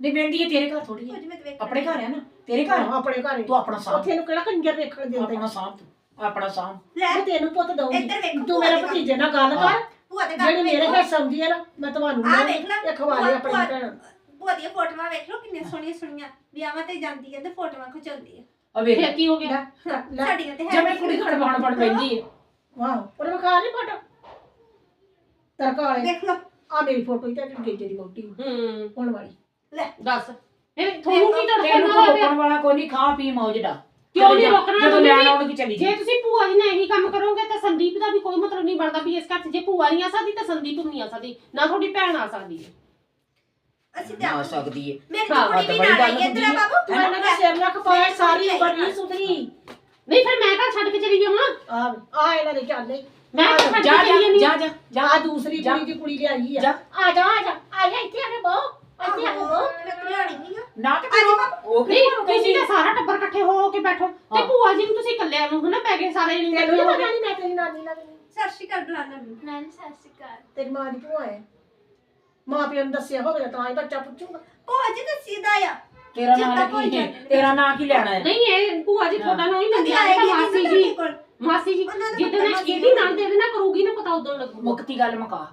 [SPEAKER 3] ਨਹੀਂ ਵੇਂਦੀ ਹੈ ਤੇਰੇ ਘਰ ਥੋੜੀ ਹੈ।
[SPEAKER 1] ਜੀ ਮੈਂ ਤਾਂ ਵੇਖਣਾ
[SPEAKER 3] ਆਪਣੇ ਘਰ ਹੈ ਨਾ ਤੇਰੇ ਘਰ ਆ।
[SPEAKER 2] ਆਪਣੇ ਘਰੇ
[SPEAKER 3] ਤੂੰ ਆਪਣਾ ਸਾਂਭ।
[SPEAKER 2] ਉੱਥੇ ਨੂੰ ਕਿਹੜਾ ਕੰਜਰ ਵੇਖਣ ਦਿੰਦੇ
[SPEAKER 3] ਆਪਣਾ ਸਾਂਭ ਤੂੰ ਆਪਣਾ ਸਾਂਭ।
[SPEAKER 1] ਲੈ
[SPEAKER 2] ਮੈਂ ਤੈਨੂੰ ਪੁੱਤ ਦਊਂਗੀ।
[SPEAKER 1] ਇੱਧਰ ਵੇਖੋ
[SPEAKER 2] ਤੂੰ ਮੇਰੇ ਭਤੀਜੇ ਨਾਲ ਗੱਲ ਕਰ।
[SPEAKER 1] ਭੂਆ ਦੇ ਘਰ
[SPEAKER 2] ਜਿਹੜੀ ਮੇਰੇ। ਘਰ ਸਮਝੀ ਹੈ ਨਾ ਮੈਂ ਤੁਹਾਨੂੰ ਨਹੀਂ
[SPEAKER 1] ਵੇਖ ਲੈ,
[SPEAKER 2] ਇਹ ਖਵਾ ਲਈ ਆਪਣੀ
[SPEAKER 1] ਭੂਆ-
[SPEAKER 2] ਭੈਣ।
[SPEAKER 1] ਭੂਆ ਦੀਆਂ ਫੋਟੋਆਂ ਵੇਖ ਲਓ ਕਿੰਨੀਆਂ ਸੋਹਣੀਆਂ ਸੋਹਣੀਆਂ ਵਿਆਹਾਂ ਤੇ ਜਾਂਦੀ ਹੈ ਤੇ ਫੋਟੋਆਂ ਖਿਚਾਉਂਦੀ ਹੈ।
[SPEAKER 3] ਆ ਵੇਖ।
[SPEAKER 4] ਫਿਰ ਕੀ ਹੋ ਗਿਆ?
[SPEAKER 2] ਲੈ
[SPEAKER 1] ਸਾਡੀਆਂ ਤੇ ਹੈ
[SPEAKER 3] ਜਿਵੇਂ ਕੁੜੀ ਖੜਵਾਣ ਪੜ ਪੈਂਦੀ ਹੈ
[SPEAKER 2] ਵਾਹ ਉਹਨੇ ਵਿਖਾ ਨਹੀਂ ਫੋਟੋ? ਤਰਕਾ ਵਾਲੇ।
[SPEAKER 1] ਵੇਖ ਲਓ।
[SPEAKER 2] ਆ ਮੇਰੀ ਫੋਟੋ ਹੀ ਤਾਂ ਗੇਜੇ ਦੀ ਮੋਟੀ
[SPEAKER 4] ਹੂੰ।
[SPEAKER 2] ਹੁਣ ਵਾਲੀ।
[SPEAKER 1] ਲੈ।
[SPEAKER 4] ਦੱਸ। ਇਹ ਤੁਹਾਨੂੰ ਕੀ ਡਰ
[SPEAKER 3] ਤੈਨੂੰ
[SPEAKER 4] ਕਰਨਾ
[SPEAKER 3] ਕੋਈ
[SPEAKER 4] ਹੋਇਆ?
[SPEAKER 3] ਰੋਕਣ ਵਾਲਾ ਕੋਈ ਨਹੀਂ ਖਾ ਪੀ ਮੌਜ ਦਾ।
[SPEAKER 4] ਕਿਉਂ ਨਹੀਂ
[SPEAKER 3] ਜਦੋਂ
[SPEAKER 4] ਰੋਕਣਾ
[SPEAKER 3] ਜਦੋਂ
[SPEAKER 4] ਮੰਮੀ
[SPEAKER 3] ਲੈਣ
[SPEAKER 4] ਜੀ?
[SPEAKER 3] ਆਉਣਗੇ ਚਲੀ
[SPEAKER 4] ਜੇ
[SPEAKER 3] ਜਾ
[SPEAKER 4] ਤੁਸੀਂ ਭੂਆ ਜੀ ਨਾਲ ਇਹੀ ਕੰਮ ਕਰੋਗੇ ਤਾਂ ਸੰਦੀਪ ਦਾ ਵੀ ਕੋਈ ਮਤਲਬ ਨਹੀਂ ਬਣਦਾ ਵੀ ਇਸ ਘਰ 'ਚ ਜੇ ਭੂਆ ਨਹੀਂ ਆ ਸਕਦੀ ਤਾਂ ਸੰਦੀਪ ਵੀ ਨਹੀਂ ਆ ਸਕਦੀ ਨਾ ਤੁਹਾਡੀ ਭੈਣ ਆ ਸਕਦੀ ਹੈ।
[SPEAKER 1] ਅਸੀਂ ਤੇ
[SPEAKER 3] ਆ
[SPEAKER 1] ਆਪ-
[SPEAKER 3] ਸਕਦੀ ਹੈ।
[SPEAKER 1] ਮੇਰੀ
[SPEAKER 4] ਹਾਂ,
[SPEAKER 1] ਕੁੜੀ
[SPEAKER 3] ਤਾਂ
[SPEAKER 1] ਵੀ
[SPEAKER 3] ਬੜੀ
[SPEAKER 1] ਨਾਲ
[SPEAKER 3] ਗੱਲ
[SPEAKER 1] ਆਈ ਇੱਧਰ ਆ
[SPEAKER 3] ਹੁੰਦੀ ਹੈ।
[SPEAKER 1] ਬਾਬੂ
[SPEAKER 2] ਤੂੰ ਇਹਨਾਂ ਦਾ ਸਿਰ ਲੱਖ ਪਾਇਆ ਸਾਰੀ ਉਮਰ ਨਹੀਂ ਸੁਧਰੀ
[SPEAKER 4] ਨਹੀਂ ਫਿਰ ਮੈਂ ਘਰ ਛੱਡ ਕੇ ਚਲੀ ਜਾਵਾਂ।
[SPEAKER 2] ਆ ਆ ਇਹਨਾਂ ਦੇ ਚੱਲੇ
[SPEAKER 4] ਮੈਂ ਘਰ ਛੱਡ
[SPEAKER 3] ਜਾ
[SPEAKER 4] ਕੇ ਚਲੀ ਜਾਂਦੀ
[SPEAKER 3] ਜਾ ਜਾ।
[SPEAKER 2] ਦੂਸਰੀ। ਕੁੜੀ ਦੀ ਕੁੜੀ ਲਿਆਈ ਆ।
[SPEAKER 3] ਜਾ।
[SPEAKER 2] ਆ ਜਾ ਆ ਜਾ। ਆ ਜਾ ਇੱਥੇ ਆ ਕੇ ਬਹੁ। ਇੱਥੇ ਆ ਕੇ ਬਹੁ
[SPEAKER 1] ਮੈਂ ਤੁਲਿਆਣੀ ਨਹੀਂ ਆ।
[SPEAKER 3] ਨਾ ਤੇ ਫਿਰ ਉਹ- ਉਹ
[SPEAKER 4] ਨਹੀਂ
[SPEAKER 3] ਕਿਹਨੂੰ
[SPEAKER 4] ਤੁਸੀਂ
[SPEAKER 3] ਕਹਿੰਦੀ
[SPEAKER 4] ਤਾਂ ਸਾਰਾ ਟੱਬਰ ਇਕੱਠੇ ਹੋ ਹੋ ਕੇ ਬੈਠੋ। ਤੇ
[SPEAKER 3] ਹਾਂ।
[SPEAKER 4] ਭੂਆ ਜੀ ਨੂੰ ਤੁਸੀਂ ਇਕੱਲਿਆਂ ਨੂੰ ਹਨਾ ਪੈ ਗਏ ਸਾਰੇ ਜਣੇ
[SPEAKER 2] ਤੈਨੂੰ
[SPEAKER 4] ਇਕੱਠੇ ਹੋ
[SPEAKER 2] ਪਤਾ
[SPEAKER 4] ਗਏ
[SPEAKER 2] ਨਹੀਂ ਮੈਂ ਤੇਰੀ ਨਾਨੀ ਲੱਗਦੀ
[SPEAKER 1] ਸਤਿ ਸ਼੍ਰੀ ਅਕਾਲ ਬੁਲਾਣਾ ਨੂੰ ਨਾਨੀ ਸਤਿ ਸ਼੍ਰੀ ਅਕਾਲ।
[SPEAKER 2] ਤੇਰੀ ਮਾਂ ਦੀ ਭੂਆ ਹੈ। ਮਾਂ ਪਿਓ ਨੂੰ ਦੱਸਿਆ ਹੋਵੇ ਤਾਂ ਹੀ ਬੱਚਾ ਪੁੱਛੂਗਾ।
[SPEAKER 1] ਭੂਆ ਜੀ ਤਾਂ ਸੀਦਾ ਆ।
[SPEAKER 3] ਤੇਰਾ
[SPEAKER 1] ਜਿੱਦਾਂ
[SPEAKER 3] ਨਾਂ
[SPEAKER 1] ਕੋਈ
[SPEAKER 3] ਕੀ ਹੈ?
[SPEAKER 1] ਜਾਂਦੇ ਨੇ।
[SPEAKER 3] ਤੇਰਾ ਨਾਂ ਕੀ ਲੈਣਾ ਹੈ?
[SPEAKER 4] ਨਹੀਂ ਇਹ ਭੂਆ ਜੀ ਤੁਹਾਡਾ ਨਾਂ ਹੀ ਲੈਂਦੀ ਆ
[SPEAKER 1] ਆਏਗੀ
[SPEAKER 4] ਮਾਸੀ
[SPEAKER 1] ਨਹੀਂ
[SPEAKER 4] ਜੀ।
[SPEAKER 1] ਕੋਲ।
[SPEAKER 4] ਮਾਸੀ ਜੀ
[SPEAKER 1] ਉਹਨਾਂ ਦਾ
[SPEAKER 4] ਜਿੱਦਣ
[SPEAKER 1] ਪਤਾ ਮਾਸੀ
[SPEAKER 4] ਇਹਦੀ ਨਾਂ ਦੇ ਦੇਣਾ ਕਰੂਗੀ ਨਾ ਪਤਾ ਉਦੋਂ ਲੱਗੂ।
[SPEAKER 3] ਮੁਕਤੀ ਗੱਲ ਮੁਕਾ।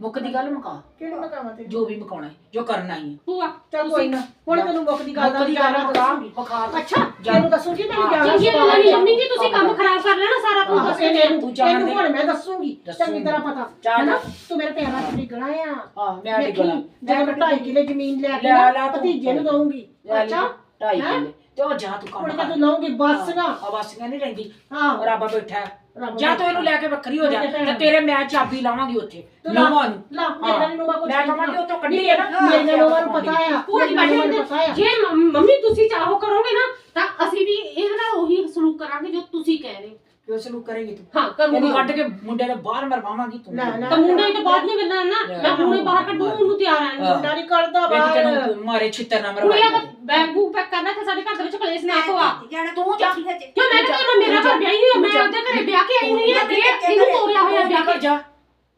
[SPEAKER 3] ਮੁਕਤੀ ਗੱਲ ਮੁਕਾ।
[SPEAKER 2] ਕਿਹੜੀ ਮਕਾਵਾ ਤੇ
[SPEAKER 3] ਜੋ ਵੀ ਮੁਕਾਉਣਾ ਹੈ ਜੋ ਕਰਨਾ ਹੀ ਹੈ।
[SPEAKER 4] ਭੂਆ
[SPEAKER 2] ਚੱਲ ਕੋਈ ਨਾ ਹੁਣ ਤੈਨੂੰ ਮੁੱਖ ਦੀ ਗੱਲ ਦਾ
[SPEAKER 3] ਗੱਲ
[SPEAKER 2] ਵਿਚਾਰਾ
[SPEAKER 3] ਮੁਕਾ
[SPEAKER 2] ਦੱਸੂਗੀ
[SPEAKER 3] ਮੁਕਾ
[SPEAKER 2] ਅੱਛਾ ਤੈਨੂੰ ਦੱਸੂਗੀ ਤੈਨੂੰ
[SPEAKER 3] ਹਾਂ,
[SPEAKER 2] ਜਾਣਾ
[SPEAKER 4] ਚੰਗੀਆਂ ਗੱਲਾਂ ਨਹੀਂ ਮੰਮੀ ਜੀ ਤੁਸੀਂ ਕੰਮ ਖਰਾਬ ਕਰ ਲੈਣਾ ਸਾਰਾ ਤੂੰ ਦੱਸ
[SPEAKER 2] ਇਹਨੂੰ
[SPEAKER 3] ਤੂੰ ਜਾਣ
[SPEAKER 2] ਇਹਨੂੰ
[SPEAKER 3] ਦੇ।
[SPEAKER 2] ਹੁਣ ਮੈਂ ਦੱਸੂਗੀ
[SPEAKER 3] ਦੱਸੂਗੀ।
[SPEAKER 2] ਚੰਗੀ ਤਰ੍ਹਾਂ ਪਤਾ।
[SPEAKER 3] ਚੱਲ।
[SPEAKER 2] ਹੈਨਾ? ਤੂੰ ਮੇਰੇ ਪੈਰਾਂ 'ਚ ਡਿੱਗਣਾ ਆ।
[SPEAKER 3] ਹਾਂ ਮੈਂ
[SPEAKER 2] ਦੇਖੀ
[SPEAKER 3] ਡਿਗਣਾ
[SPEAKER 2] ਜਦੋਂ ਮੈਂ 2.5 ਕਿਲੇ ਜ਼ਮੀਨ ਲੈ ਕੇ
[SPEAKER 3] ਲੈ
[SPEAKER 2] ਨਾ
[SPEAKER 3] ਲਾ ਤੂੰ।
[SPEAKER 2] ਭਤੀਜੇ ਨੂੰ ਦਊਂਗੀ।
[SPEAKER 3] ਅੱਛਾ?
[SPEAKER 2] ਅੱਛਾ
[SPEAKER 3] ਢਾਈ
[SPEAKER 2] ਹੈਂ?
[SPEAKER 3] ਕਿੱਲੇ। ਤੇ ਉਹ ਜਾ ਤੂੰ ਕੰਮ ਕਰ।
[SPEAKER 2] ਤੂੰ ਲਾਉਂਗੀ ਬਸ ਨਾ।
[SPEAKER 3] ਆਵਾਸੀਆਂ ਨਹੀਂ ਰਹਿੰਦੀ।
[SPEAKER 2] ਹਾਂ।
[SPEAKER 3] ਰੱਬ ਬੈਠਾ ਹੈ।
[SPEAKER 2] ਰੱਬ
[SPEAKER 3] ਜਾਂ ਤੂੰ ਇਹਨੂੰ ਲੈ ਕੇ ਵੱਖਰੀ ਹੋ ਜਾ ਤੇ ਤੇਰੇ ਮੈਂ ਚਾਬੀ ਲਾਵਾਂਗੀ ਉੱਥੇ।
[SPEAKER 2] ਤੂੰ ਲਾ।
[SPEAKER 3] ਲਾਵਾਂ ਨੂੰ
[SPEAKER 2] ਲਾ ਮੇਰਾ ਨੂੰ ਕੁਝ
[SPEAKER 3] ਮੈਂ ਕਹਾਂਗੀ ਉਹ ਤੋਂ ਕੱਢੀ ਹੈ ਨਾ।
[SPEAKER 2] ਮੇਰੇ ਨੂੰ ਨੂੰ ਪਤਾ ਆ
[SPEAKER 4] ਭੂਆ ਜੀ ਬੈਠੇ
[SPEAKER 2] ਪਤਾ ਆ
[SPEAKER 4] ਜੇ ਮੰਮ- ਮੰਮੀ ਤੁਸੀਂ ਚਾਹੋ ਕਰੋਗੇ ਨਾ ਤਾਂ ਅਸੀਂ ਵੀ ਇਹਦੇ ਉਹੀ ਸਲੂਕ ਕਰਾਂਗੇ ਜੋ ਤੁਸੀਂ ਕਹਿ ਰਹੇ ਹੋ।
[SPEAKER 3] ਕਿਉਂ ਸਲੂਕ ਕਰੇਗੀ ਤੂੰ।
[SPEAKER 4] ਹਾਂ ਕਰੂੰਗੀ
[SPEAKER 3] ਇਹਨੂੰ ਕੱਢ ਕੇ ਮੁੰਡੇ ਦੇ ਬਾਹਰ ਮਰਵਾਵਾਂਗੀ ਤੂੰ।
[SPEAKER 2] ਨਾ, ਨਾ।
[SPEAKER 4] ਤਾਂ ਮੁੰਡੇ ਤੋਂ ਬਾਅਦ ਨਹੀਂ ਗੱਲਾਂ ਨਾ ਮੈਂ ਹੁਣੇ ਬਾਹਰ ਕੱਢੂ ਉਹਨੂੰ ਤਿਆਰ ਆਂ
[SPEAKER 2] ਮੁੰਡਾ ਨਹੀਂ ਕਰਦਾ
[SPEAKER 3] ਵੇਖ
[SPEAKER 2] ਬਾਹਰ
[SPEAKER 3] ਤੈਨੂੰ ਮਾਰੇ ਛਿੱਤਰ ਨਾ
[SPEAKER 4] ਕੁੜੀਆਂ ਦਾ
[SPEAKER 3] ਮਰਵਾਈ
[SPEAKER 4] ਬੈਗ ਬੂਕ ਪੈਕ ਕਰਨਾ ਤੇ ਸਾਡੇ ਘਰ ਦੇ ਵਿੱਚ ਕਲੇਸ਼ ਨਾ ਪਵਾ
[SPEAKER 3] ਤੂੰ ਜਾ
[SPEAKER 4] ਕਿਉਂ ਮੈਂ ਤਾਂ ਮੇਰਾ ਘਰ ਵਿਆਹੀ ਹੋਈ ਆ, ਮੈਂ ਉਹਦੇ ਘਰੇ ਵਿਆਹ ਕੇ ਆਈ ਹੋਈ ਆ ਤੇ ਇਹਨੂੰ ਤੋਰਿਆ ਹੋਇਆ ਵਿਆਹ ਕੇ।
[SPEAKER 3] ਜਾ।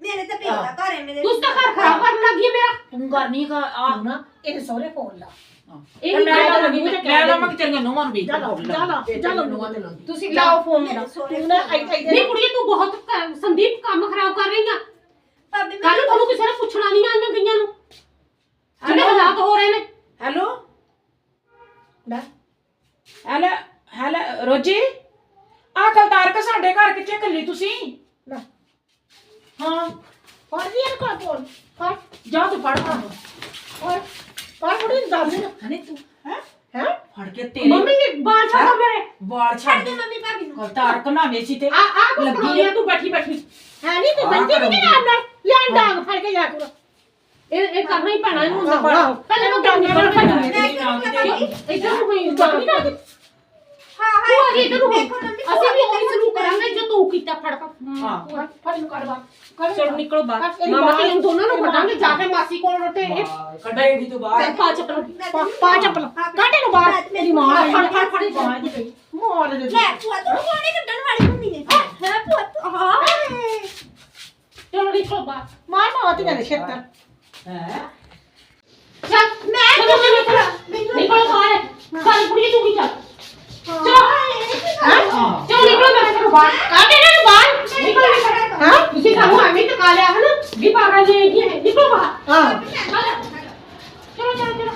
[SPEAKER 1] ਮੇਰੇ ਤਾਂ ਪਿਆਰਾ ਘਰ ਹੈ ਮੇਰੇ
[SPEAKER 4] ਤੁਸੀਂ ਤਾਂ ਘਰ ਖਰਾਬ ਕਰਨ ਲੱਗੀ ਹੈ ਮੇਰਾ।
[SPEAKER 3] ਤੂੰ ਘਰ ਨਹੀਂ ਕਾ ਆ
[SPEAKER 2] ਆ ਨਾ ਇਹਦੇ ਸਹੁਰੇ ਫੋਨ ਲਾ।
[SPEAKER 4] ਇਹ
[SPEAKER 3] ਮੈਂ
[SPEAKER 4] ਗੱਲ
[SPEAKER 3] ਲਾਵਾਂਗੀ
[SPEAKER 4] ਲੱਗੀ
[SPEAKER 3] ਮੈਂ
[SPEAKER 4] ਮੈਂ
[SPEAKER 3] ਲਾਵਾਂਗੀ ਤੇਰੀਆਂ ਨੋਵਾਂ ਨੂੰ ਵੀ
[SPEAKER 2] ਜਾ ਲਾ ਜਾ ਲਾ ਜਾ ਲਾ ਨੂੰਹਾਂ ਤੇ ਲਾਉਂਦੀ
[SPEAKER 4] ਤੁਸੀਂ ਲਾਓ ਫੋਨ ਮੇਰਾ।
[SPEAKER 2] ਤੂੰ ਨਾ ਇੱਥੇ
[SPEAKER 4] ਨਹੀਂ ਕੁੜੀਏ ਤੂੰ ਬਹੁਤ ਕ- ਸੰਦੀਪ ਕੰਮ ਖਰਾਬ ਕਰ ਰਹੀ ਆ।
[SPEAKER 1] ਭਾਬੀ
[SPEAKER 4] ਕੱਲ ਤੁਹਾਨੂੰ ਕਿਸੇ ਨੇ ਪੁੱਛਣਾ ਨਹੀਂ ਆਈਆਂ ਗਈਆਂ ਨੂੰ। ਜਿਹੜੇ ਹਾਲਾਤ ਹੋ ਰਹੇ ਨੇ?
[SPEAKER 3] ਹੈਲੋ?
[SPEAKER 2] ਲੈ।
[SPEAKER 3] ਹੈਲੋ ਹੈਲੋ ਰੋਜੀ? ਆ ਕੱਲ ਤਾਰਕ ਸਾਡੇ ਘਰ ਕਿੱਥੇ ਕੱਲੀ ਤੁਸੀਂ?
[SPEAKER 2] ਲੈ।
[SPEAKER 3] ਹਾਂ।
[SPEAKER 2] ਫੜ ਲਈ ਇਹਨੂੰ ਕੋਲ। ਫੋਨ ਫੜ।
[SPEAKER 3] ਜਾ ਤੂੰ ਪੜ ਪਾ
[SPEAKER 2] ਫੜ ਫੜ ਫੜੀ ਦੱਸ ਦੇ
[SPEAKER 3] ਹਨੇ ਤੂੰ ਹੈ?
[SPEAKER 2] ਹੈ?
[SPEAKER 3] ਫੜ ਕੇ ਤੇਰੇ
[SPEAKER 4] ਮੰਮੀ ਇਹ ਬਾਲ ਛੱਡੋ ਮੇਰੇ।
[SPEAKER 3] ਵਾਲ ਛੱਡ ਦੇ
[SPEAKER 1] ਮੰਮੀ ਭਾਬੀ ਨੂੰ।
[SPEAKER 3] ਕੱਲ ਤਾਰਕ ਨਾ ਵੇਚੀ ਤੇ।
[SPEAKER 4] ਆ ਆ ਕੁਝ
[SPEAKER 3] ਲੱਗੀ ਆ।
[SPEAKER 4] ਤੂੰ ਬੈਠੀ ਬੈਠੀ।
[SPEAKER 2] ਹੈ ਨਹੀਂ ਤੂੰ ਬੰਦੀ ਨਹੀਂ। ਨਾਮ ਨਾਲ। ਲੈ ਡਾਂਗ ਫੜ ਕੇ ਜਾ ਕਰ।
[SPEAKER 4] ਇਹ ਇਹ ਕਰਨਾ ਹੀ ਪੈਣਾ ਇਹਨੂੰ
[SPEAKER 2] ਆਹੋ।
[SPEAKER 4] ਪਹਿਲੇ ਨੂੰ ਡਾਂਗੇ
[SPEAKER 3] ਨਾਮ ਤੇ
[SPEAKER 4] ਇੱਧਰ ਨੂੰ ਹੋਈ ਜਾਣੀ ਨਾ
[SPEAKER 1] ਹਾਂ
[SPEAKER 4] ਤੂੰ ਆ ਇੱਧਰ ਹੋ ਅਸੀਂ ਵੀ ਉਹੀ ਸ਼ੁਰੂ ਕਰਾਂਗੇ ਜੋ ਤੂੰ ਕੀਤਾ ਫੜ ਫੜ
[SPEAKER 3] ਹਾਂ।
[SPEAKER 2] ਫੜ ਫੜ ਨੂੰ ਕੱਢ ਬਾਹਰ ਕੱਢ
[SPEAKER 4] ਚਲੋ ਨਿਕਲੋ ਬਾਹਰ।
[SPEAKER 2] ਇਹਦੀ
[SPEAKER 4] ਮਾਮਾ
[SPEAKER 2] ਬਾਹਰ-
[SPEAKER 4] ਤੇ ਦੋਨਾਂ ਨੂੰ ਕੱਢਾਂਗੇ ਜਾ ਕੇ ਮਾਸੀ ਕੋਲ ਰੋਟੇ। ਇਹ
[SPEAKER 3] ਕੱਢੇਗੀ ਤੂੰ ਬਾਹਰ।
[SPEAKER 4] ਪਾ ਚੱਪਲ।
[SPEAKER 2] ਪਾ ਪਾ ਚੱਪਲ। ਕੱਢ ਇਹਨੂੰ ਬਾਹਰ। ਤੇਰੀ ਮਾਂ ਆਈ
[SPEAKER 4] ਫੜ ਫੜ ਫੜ
[SPEAKER 2] ਮਾਰ ਦੇ ਪਈ। ਮਾਰ ਦੇ
[SPEAKER 1] ਲੈ ਭੂਆ ਤੂੰ ਕੋਣੇ ਕੱਢਣ ਵਾਲੀ ਹੁੰਦੀ ਨੇ ਹੈ ਭੂਆ ਤੂੰ ਹਾਂ।
[SPEAKER 4] ਚਲੋ ਨਿਕਲੋ ਬਾਹਰ।
[SPEAKER 2] ਮਾਰ ਮਾਰ ਤੇ ਮੇਰੇ ਛੇਤਰ
[SPEAKER 3] ਹੈ।
[SPEAKER 4] ਚੱਲ ਮੈਂ ਚਲੋ ਨਿਕਲੋ। ਬਾਹਰ। ਚੱਲ ਕੁੜੀ ਤੂੰ ਵੀ ਚਲੋ
[SPEAKER 3] ਹਾਂ
[SPEAKER 4] ਚਲੋ ਨਿਕਲੋ ਮੇਰੇ ਘਰੋਂ ਬਾਹਰ ਕੱਢ ਇਹਨਾਂ ਨੂੰ ਬਾਹਰ ਨਿਕਲੋ ਨਿਕਲੋ
[SPEAKER 2] ਹਾਂ
[SPEAKER 4] ਤੁਸੀਂ ਸਾਨੂੰ ਐਵੇਂ ਟਕਾ ਲਿਆ ਹੈ ਨਾ ਵੀ ਪਾਗਲ ਨੇ ਕੀ ਹੈ ਨਿਕਲੋ ਬਾਹਰ
[SPEAKER 2] ਹਾਂ
[SPEAKER 4] ਚਲੋ ਚਲੋ ਚਲੋ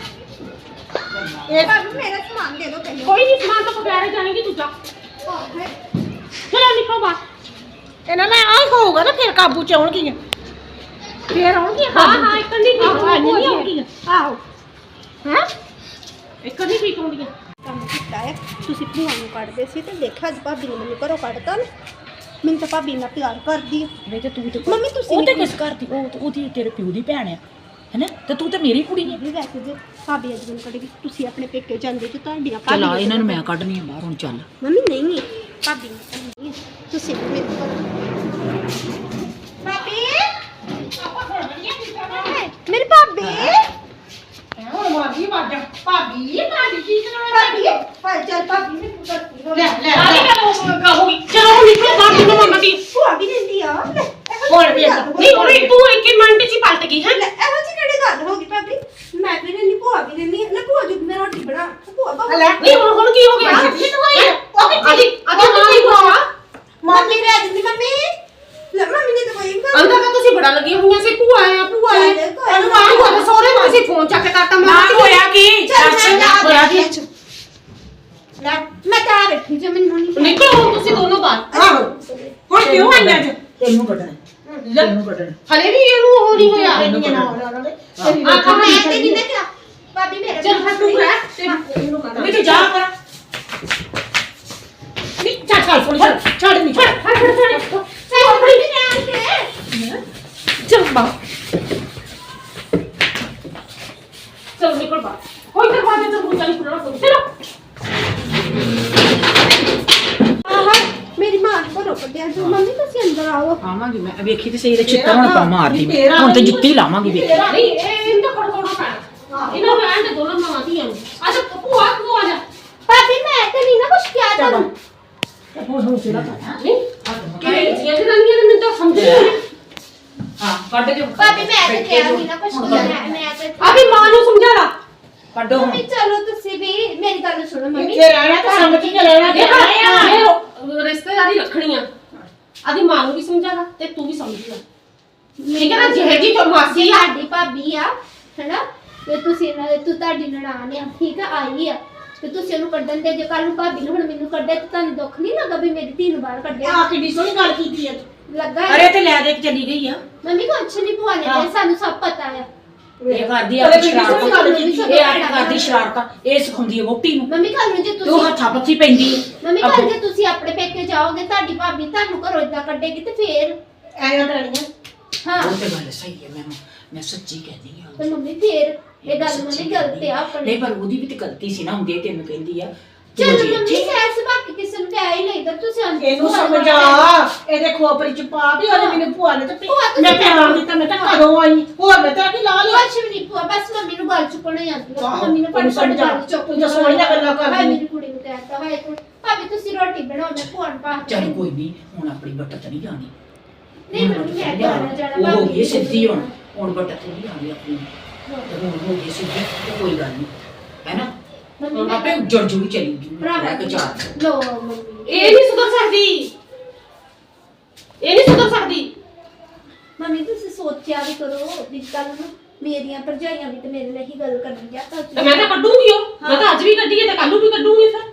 [SPEAKER 2] ਇਹ
[SPEAKER 1] ਭਾਬੀ ਮੇਰਾ ਸਮਾਨ ਦੇ ਦਿਓ ਪਹਿਲੇ
[SPEAKER 4] ਕੋਈ ਨਹੀਂ ਸਮਾਨ ਤਾਂ ਪਕੜ ਜਾਣਗੇ ਤੂੰ ਜਾ ਚਲੋ ਨਿਕਲੋ ਬਾਹਰ
[SPEAKER 2] ਇਹਨਾਂ ਨਾਲ ਆ ਹੋਊਗਾ ਨਾ ਫਿਰ ਕਾਬੂ ਚ ਆਉਣਗੀਆਂ ਫੇਰ ਆਉਣਗੀਆਂ
[SPEAKER 4] ਹਾਂ ਹਾਂ ਇੱਕ ਨਹੀਂ ਠੀਕ
[SPEAKER 2] ਆਹੋ
[SPEAKER 1] ਕੀਤਾ ਹੈ। ਤੁਸੀਂ ਭੂਆ ਨੂੰ ਕੱਢਦੇ ਸੀ ਤੇ ਦੇਖਿਆ ਅੱਜ ਭਾਬੀ ਨੇ ਮੈਨੂੰ ਘਰੋਂ ਕੱਢਤਾ ਨਾ। ਮੈਨੂੰ ਤਾਂ ਭਾਬੀ ਨਾਲ ਪਿਆਰ ਕਰਦੀ। ਹੈ
[SPEAKER 3] ਨਹੀਂ ਤੇ ਤੂੰ ਤੇ
[SPEAKER 1] ਮੰਮੀ ਤੁਸੀਂ
[SPEAKER 3] ਉਹ ਤੇ ਕਿਸ ਕਰਦੀ? ਉਹ ਤੇ ਉਹਦੀ ਤੇਰੇ ਪਿਓ ਦੀ ਭੈਣ ਆ ਹੈਨਾ? ਤੇ ਤੂੰ ਤੇ ਮੇਰੀ ਕੁੜੀ ਹੈ
[SPEAKER 1] ਵੀ ਵੈਸੇ ਜੇ ਭਾਬੀ ਅੱਜ ਮੈਨੂੰ ਕੱਢੇਗੀ। ਤੁਸੀਂ ਆਪਣੇ ਪੇਕੇ ਜਾਂਦੇ ਤੇ ਤੁਹਾਡੀਆਂ
[SPEAKER 3] ਚੱਲ ਆ
[SPEAKER 1] ਭਾਬੀ
[SPEAKER 3] ਇਹਨਾਂ ਨੂੰ ਮੈਂ ਕੱਢਣੀ ਆ ਬਾਹਰ ਹੁਣ ਚੱਲ।
[SPEAKER 1] ਮੰਮੀ ਨਹੀਂ। ਭਾਬੀ ਨੂੰ ਕੱਢਣੀ ਹੈ। ਤੁਸੀਂ ਮੇਰੇ ਕੋਲ ਭਾਬੀ? ਮੇਰੀ ਭਾਬੀ?
[SPEAKER 2] ਹੁਣ ਮਾਰਦੀ ਵਾਜਾ ਭਾਬੀ ਭਾਬੀ ਕੀ ਕਰਾਉਣਾ
[SPEAKER 1] ਭਾਬੀ ਹਾਂ ਚੱਲ ਭਾਬੀ ਨੇ ਪੁੱਛੀ
[SPEAKER 2] ਲੈ ਲੈ
[SPEAKER 4] ਆਲੀ ਗੱਲ ਕਹੋਗੀ ਚਲੋ ਹੁਣ ਨਿਕਲੋ ਬਾਹਰ ਜਿੰਨਾ ਮੰਮਾ ਦੀ
[SPEAKER 1] ਭੂਆ ਵੀ ਦਿੰਦੀ ਆ ਲੈ, ਇਹੋ
[SPEAKER 2] ਹੋਰ
[SPEAKER 1] ਜਿਹੀ
[SPEAKER 2] ਵੀ
[SPEAKER 1] ਗੱਲ
[SPEAKER 4] ਨਹੀਂ ਕੁੜੀ ਤੂੰ ਇੱਕ ਹੀ ਮਿੰਟ ਚ ਹੀ ਪਲਟ ਗਈ ਹੈ
[SPEAKER 1] ਲੈ ਇਹੋ ਜਿਹੀ ਕਿਹੜੀ ਗੱਲ ਹੋ ਗਈ ਭਾਬੀ ਮੈਂ ਵੀ ਨਹੀਂ ਭੂਆ ਵੀ ਨਹੀਂ ਲੈ ਭੂਆ ਜੀ ਮੈਂ ਰੋਟੀ ਬਣਾ ਭੂਆ ਬਾਬਾ
[SPEAKER 2] ਲੈ
[SPEAKER 4] ਨਹੀਂ ਹੁਣ ਹੁਣ ਕੀ ਹੋ ਗਿਆ
[SPEAKER 2] ਭਾਜੀ ਦੀ ਦਵਾਈ ਹੈ।
[SPEAKER 4] ਉਹ ਵੀ ਅਜੀ ਅਜੀ ਮਾਂ ਹੀ ਬੁਲਾਵਾ
[SPEAKER 1] ਮੰਮੀ ਰਹਿ ਜਾਂਦੀ ਮੰਮੀ ਲੈ ਮੰਮੀ ਨੇ ਦਵਾਈ ਵੀ
[SPEAKER 4] ਅੰਦਰ ਤਾਂ ਤੁਸੀਂ ਬੜਾ ਲੱਗੀਆਂ ਹੋਈਆਂ ਸੀ ਭੂਆ ਆ ਭੂਆ ਆ
[SPEAKER 1] ਚੱਲ, ਕੋਈ
[SPEAKER 4] ਉਹਨੂੰ ਆਹ ਹੋਇਆ ਸੋਹਰੇ ਨੂੰ ਅਸੀਂ ਫੋਨ ਚੱਕ ਕੇ ਕਰਤਾ
[SPEAKER 3] ਨਾ
[SPEAKER 4] ਮਾਂ
[SPEAKER 3] ਹੋਇਆ ਕੀ
[SPEAKER 1] ਚੱਲ ਮੈਂ ਨਾ
[SPEAKER 3] ਹੋਇਆ ਕੀ
[SPEAKER 1] ਲੈ ਮੈਂ ਤਾਂ ਆ ਬੈਠੀ ਜੇ ਮੈਨੂੰ ਨਹੀਂ
[SPEAKER 4] ਨਿਕਲੋ ਹੁਣ ਤੁਸੀਂ ਦੋਨੋਂ ਬਾਹਰ
[SPEAKER 2] ਆਹੋ ਹੁਣ ਕਿਉਂ ਆਈਆਂ ਅੱਜ
[SPEAKER 3] ਤੈਨੂੰ ਕੱਢਣਾ ਤੈਨੂੰ ਕੱਢਣਾ
[SPEAKER 4] ਹਲੇ ਵੀ ਇਹਨੂੰ ਉਹ ਨਹੀਂ ਹੋਇਆ
[SPEAKER 2] ਇੰਨੀਆਂ ਨਾ ਉਹਨਾਂ ਦੇ ਤੇਰੀ
[SPEAKER 4] ਆ
[SPEAKER 1] ਆ
[SPEAKER 2] ਰੋਟੀ
[SPEAKER 1] ਮੈਂ ਤੇ ਕਿੰਨੇ ਕਿਹਾ ਭਾਬੀ ਮੇਰੇ
[SPEAKER 4] ਚੱਲ ਫਿਰ ਤੂੰ ਰਹਿ ਤੇ
[SPEAKER 2] ਇਹਨੂੰ ਕੱਢ
[SPEAKER 3] ਨਹੀਂ ਤੇ ਜਾ ਕਰ
[SPEAKER 2] ਨਹੀਂ ਚੱਲ ਚੱਲ ਥੋੜੀ ਛੱਡ ਛੱਡ ਨਹੀਂ ਛੱਡ
[SPEAKER 4] ਫੜ ਫੜ ਫੜ
[SPEAKER 1] ਸਹੀ ਆਪਣੀ ਵੀ ਰਹਿਣ ਦੇ
[SPEAKER 2] ਚੱਲ ਬਾ
[SPEAKER 4] ਚਲੋ ਨਿਕਲ ਬਾਹਰ ਕੋਈ ਦਰਵਾਜ਼ੇ ਤੋਂ ਬੁੱਝਾ ਨਹੀਂ ਖੁੱਲਣਾ ਚਲੋ
[SPEAKER 1] ਆਹਾ ਮੇਰੀ ਮਾਂ ਨੂੰ ਘਰੋਂ ਕੱਢਿਆ ਜੋ ਮੰਮੀ ਤੁਸੀਂ ਅੰਦਰ ਆਓ।
[SPEAKER 3] ਆਵਾਂਗੀ ਮੈਂ। ਵੇਖੀ ਤੇ ਸਹੀ ਤੇ ਛਿੱਤਰ ਹੁਣ ਪਾ ਮਾਰਦੀ ਮੈਂ।
[SPEAKER 2] ਤੇਰਾ
[SPEAKER 3] ਹੁਣ ਤੇ ਜੁੱਤੀ ਲਾਵਾਂਗੀ ਵੇਖੀ।
[SPEAKER 4] ਨਹੀਂ ਇਹ ਇਹਨੂੰ ਤਾਂ ਖੜਕਾਉਣਾ ਪੈਣਾ ਇਹਨਾਂ ਨੂੰ ਐਂਡ ਦੋਨੋਂ ਮਾਂ ਧੀਆਂ ਨੂੰ। ਆ ਜਾ ਭੂਆ ਤੂੰ ਆ ਜਾ।
[SPEAKER 1] ਭਾਬੀ ਮੈਂ ਤੇ ਨਹੀਂ ਨਾ ਕੁਛ ਕਿਹਾ
[SPEAKER 2] ਚੱਲ
[SPEAKER 1] ਤੁਹਾਨੂੰ।
[SPEAKER 2] ਹੁਣ ਹੁਣ ਤੇਰਾ ਕਰਨਾ
[SPEAKER 4] ਨਹੀਂ। ਕਿਵੇਂ ਜੀਆਂ ਜਨਾਨੀਆਂ ਨੇ ਮੈਨੂੰ ਤਾਂ ਸਮਝ ਨਹੀਂ ਆਈ।
[SPEAKER 3] ਹਾਂ ਕੱਢ ਕੇ
[SPEAKER 1] ਭਾਬੀ ਮੈਂ ਤੇ ਕਿਹਾ ਨਹੀਂ ਨਾ ਕੁਛ ਕਿਹਾ ਮੈਂ ਮੈਂ ਤੇ
[SPEAKER 4] ਅਭੀ ਮਾਂ ਨੂੰ ਸਮਝਾ ਲਾ।
[SPEAKER 3] ਕੱਢੋ ਹੁਣ।
[SPEAKER 1] ਮੰਮੀ ਚਲੋ ਤੁਸੀਂ ਵੀ ਮੇਰੀ ਗੱਲ ਸੁਣੋ ਮੰਮੀ।
[SPEAKER 2] ਇੱਥੇ ਰਹਿਣਾ ਤਾਂ ਸਮਝ ਕੇ ਰਹਿਣਾ
[SPEAKER 4] ਇਹ
[SPEAKER 2] ਚਾਹੀਦਾ
[SPEAKER 4] ਇਹ ਰਿਸ਼ਤੇਦਾਰੀ ਰੱਖਣੀ ਆ। ਆਦੀ ਮਾਂ ਨੂੰ ਵੀ ਸਮਝਾ ਲਾ ਤੇ ਤੂੰ ਵੀ ਸਮਝ ਲੈ। ਠੀਕ ਹੈ ਨਾ ਜਿਹੇ ਜੀ ਤੋਂ ਮਾਸੀ ਆ।
[SPEAKER 1] ਸਾਡੀ ਭਾਬੀ ਆ ਹੈਨਾ? ਤੇ ਤੁਸੀਂ ਇਹਨਾਂ ਦੇ ਤੂੰ ਤੁਹਾਡੀ ਨਨਾਣ ਆ ਠੀਕ ਆ ਆਈ ਆ। ਤੇ ਤੁਸੀਂ ਉਹਨੂੰ ਕੱਢਣ ਦੇ ਜੇ ਕੱਲ ਨੂੰ ਭਾਬੀ ਨੂੰ ਹੁਣ ਮੈਨੂੰ ਕੱਢੇ ਤੇ ਤੁਹਾਨੂੰ ਦੁੱਖ ਨਹੀਂ ਲੱਗਾ ਵੀ ਮੇਰੀ ਧੀ ਨੂੰ ਬਾਹਰ ਕੱਢਿਆ?
[SPEAKER 2] ਆ ਕਿੰਨੀ ਸੋਹਣੀ ਗੱਲ ਕੀਤੀ ਹੈ
[SPEAKER 1] ਲੱਗਾ ਹੈ?
[SPEAKER 3] ਅਰੇ ਤੇ ਲੈ ਦੇ ਕੇ ਚਲੀ ਗਈ ਆ।
[SPEAKER 1] ਮੰਮੀ ਕੁਛ ਨਹੀਂ ਭੂਆ ਨੇ ਕਿਹਾ, ਸਾਨੂੰ ਸਭ ਪਤਾ ਆ।
[SPEAKER 3] ਇਹ ਕਰਦੀ ਆ ਸ਼ਰਾਰਤਾਂ। ਇਹ ਆਪ ਕਰਦੀ ਸ਼ਰਾਰਤਾਂ। ਇਹ ਸਿਖਾਉਂਦੀ ਹੈ ਵੋਟੀ ਨੂੰ।
[SPEAKER 1] ਮੰਮੀ ਕੱਲ ਨੂੰ ਜੇ
[SPEAKER 3] ਤੇ
[SPEAKER 1] ਤੁਸੀਂ
[SPEAKER 3] ਹੱਥਾਂ ਪੱਥੀ ਪੈਂਦੀ ਹੈ
[SPEAKER 1] ਮੰਮੀ ਕੱਲ ਜੇ ਤੁਸੀਂ ਆਪਣੇ ਪੇਕੇ ਜਾਓਗੇ ਤੁਹਾਡੀ ਭਾਬੀ ਤੁਹਾਨੂੰ ਘਰੋਂ ਇਦਾਂ ਕੱਢੇਗੀ ਤੇ ਫੇਰ
[SPEAKER 2] ਐਂ ਟਾਣੀਆਂ
[SPEAKER 1] ਹਾਂ।
[SPEAKER 3] ਉਹ ਤੇ ਗੱਲ ਸਹੀ ਹੈ ਮੈਂ ਮੈਂ ਸੱਚੀ ਕਹਿੰਦੀ ਹਾਂ
[SPEAKER 1] ਤੇ ਮੰਮੀ ਫੇਰ ਇਹ ਗੱਲ ਮੰਮੀ ਗਲਤ ਆ ਆਪਣੀ।
[SPEAKER 3] ਨਹੀਂ ਪਰ ਉਹਦੀ ਵੀ ਤੇ ਗਲਤੀ ਸੀ ਨਾ ਹੁੰਦੀ ਤੈਨੂੰ ਕਹਿੰਦੀ ਆ
[SPEAKER 1] ਚਲ ਮੰਮੀ ਸੈਰ ਸਭਾ ਕਿਸੇ ਨੂੰ ਕਹਿ ਹੀ ਤਾਂ ਤੁਸੀਂ ਅੰਦਰ
[SPEAKER 2] ਇਹਨੂੰ ਸਮਝਾ ਇਹਦੇ ਖੋਪਰੀ ਚ ਪਾ ਵੀ ਉਹਨੇ ਮੈਨੂੰ ਭੂਆ ਨੇ ਤੇ
[SPEAKER 1] ਭੂਆ ਤੁਸੀਂ
[SPEAKER 2] ਮੈਂ ਪਿਆਰ ਦਿੱਤਾ ਮੈਂ ਤਾਂ ਕਦੋਂ ਆਈ। ਹੋਰ ਮੈਂ ਤਾਂ ਕੀ ਲਾ। ਲਿਆ।
[SPEAKER 1] ਕੁਛ ਵੀ ਨਹੀਂ ਭੂਆ ਬਸ ਮੰਮੀ ਨੂੰ ਗੱਲ ਚੁੱਕਣ ਆਉਂਦੀ ਆ।
[SPEAKER 2] ਆਹੋ,
[SPEAKER 1] ਮੰਮੀ ਨੇ ਪੜ
[SPEAKER 2] ਤੈਨੂੰ
[SPEAKER 1] ਪੜ
[SPEAKER 2] ਸਮਝਾ।
[SPEAKER 1] ਗੱਲ ਚੁੱਕ
[SPEAKER 2] ਤੂੰ ਤਾਂ ਸੋਹਣੀਆਂ ਗੱਲਾਂ ਕਰਦੀ।
[SPEAKER 1] ਹਾਏ ਮੇਰੀ ਕੁੜੀ ਨੂੰ ਕਹਿਤਾ ਹਾਏ ਕੁੜੀ ਭਾਬੀ ਤੁਸੀਂ ਰੋਟੀ ਬਣਾਓ ਮੈਂ ਭੂਆ ਨੂੰ ਪਾ ਕੇ
[SPEAKER 3] ਚੱਲ ਕੋਈ ਨਹੀਂ ਹੁਣ ਆਪਣੀ ਬੱਟਤ ਨਹੀਂ ਜਾਣੀ।
[SPEAKER 1] ਨਹੀਂ
[SPEAKER 3] ਹੁਣ
[SPEAKER 1] ਮੰਮੀ ਮੈਂ
[SPEAKER 3] ਨਹੀਂ
[SPEAKER 1] ਜਾਣਾ ਜਾਣਾ।
[SPEAKER 3] ਉਹ ਹੋ ਗਈ ਸਿੱਧੀ ਹੁਣ। ਹੁਣ ਬੱਟਤ ਨਹੀਂ ਜਾਣੀ ਆਪਣੀ। ਤੇ ਹੁਣ ਹੋ ਗਈ ਸਿੱਧੀ ਤੇ ਕੋਈ ਗੱਲ ਨਹੀਂ। ਹੈ ਨਾ
[SPEAKER 1] ਮੰਮੀ
[SPEAKER 3] ਹੁਣ
[SPEAKER 1] ਮੈਂ
[SPEAKER 3] ਆਪੇ ਜੜ ਜੁੜ ਚਲੀ ਗਈ।
[SPEAKER 1] ਭਰਾਵਾ
[SPEAKER 3] ਰਹਿ ਕੇ ਚਾਰ
[SPEAKER 1] ਲੋ ਮੰਮੀ।
[SPEAKER 4] ਇਹ ਨਹੀਂ ਸੁਧਰ ਸਕਦੀ। ਇਹ ਨਹੀਂ ਸੁਧਰ ਸਕਦੀ।
[SPEAKER 1] ਮੰਮੀ ਤੁਸੀਂ ਸੋਚਿਆ ਵੀ ਕਰੋ ਵੀ ਕੱਲ ਨੂੰ ਮੇਰੀਆਂ ਭਰਜਾਈਆਂ ਵੀ ਤੇ ਮੇਰੇ ਨਾਲ ਹੀ ਗੱਲ ਕਰਨੀ ਆ
[SPEAKER 4] ਤੇ ਮੈਂ ਤਾਂ ਕੱਢੂੰਗੀ ਉਹ। ਮੈਂ ਤਾਂ ਅੱਜ ਵੀ ਕੱਢੀ ਹੈ ਤੇ ਕੱਲ ਨੂੰ ਵੀ ਕੱਢੂੰਗੀ ਫਿਰ।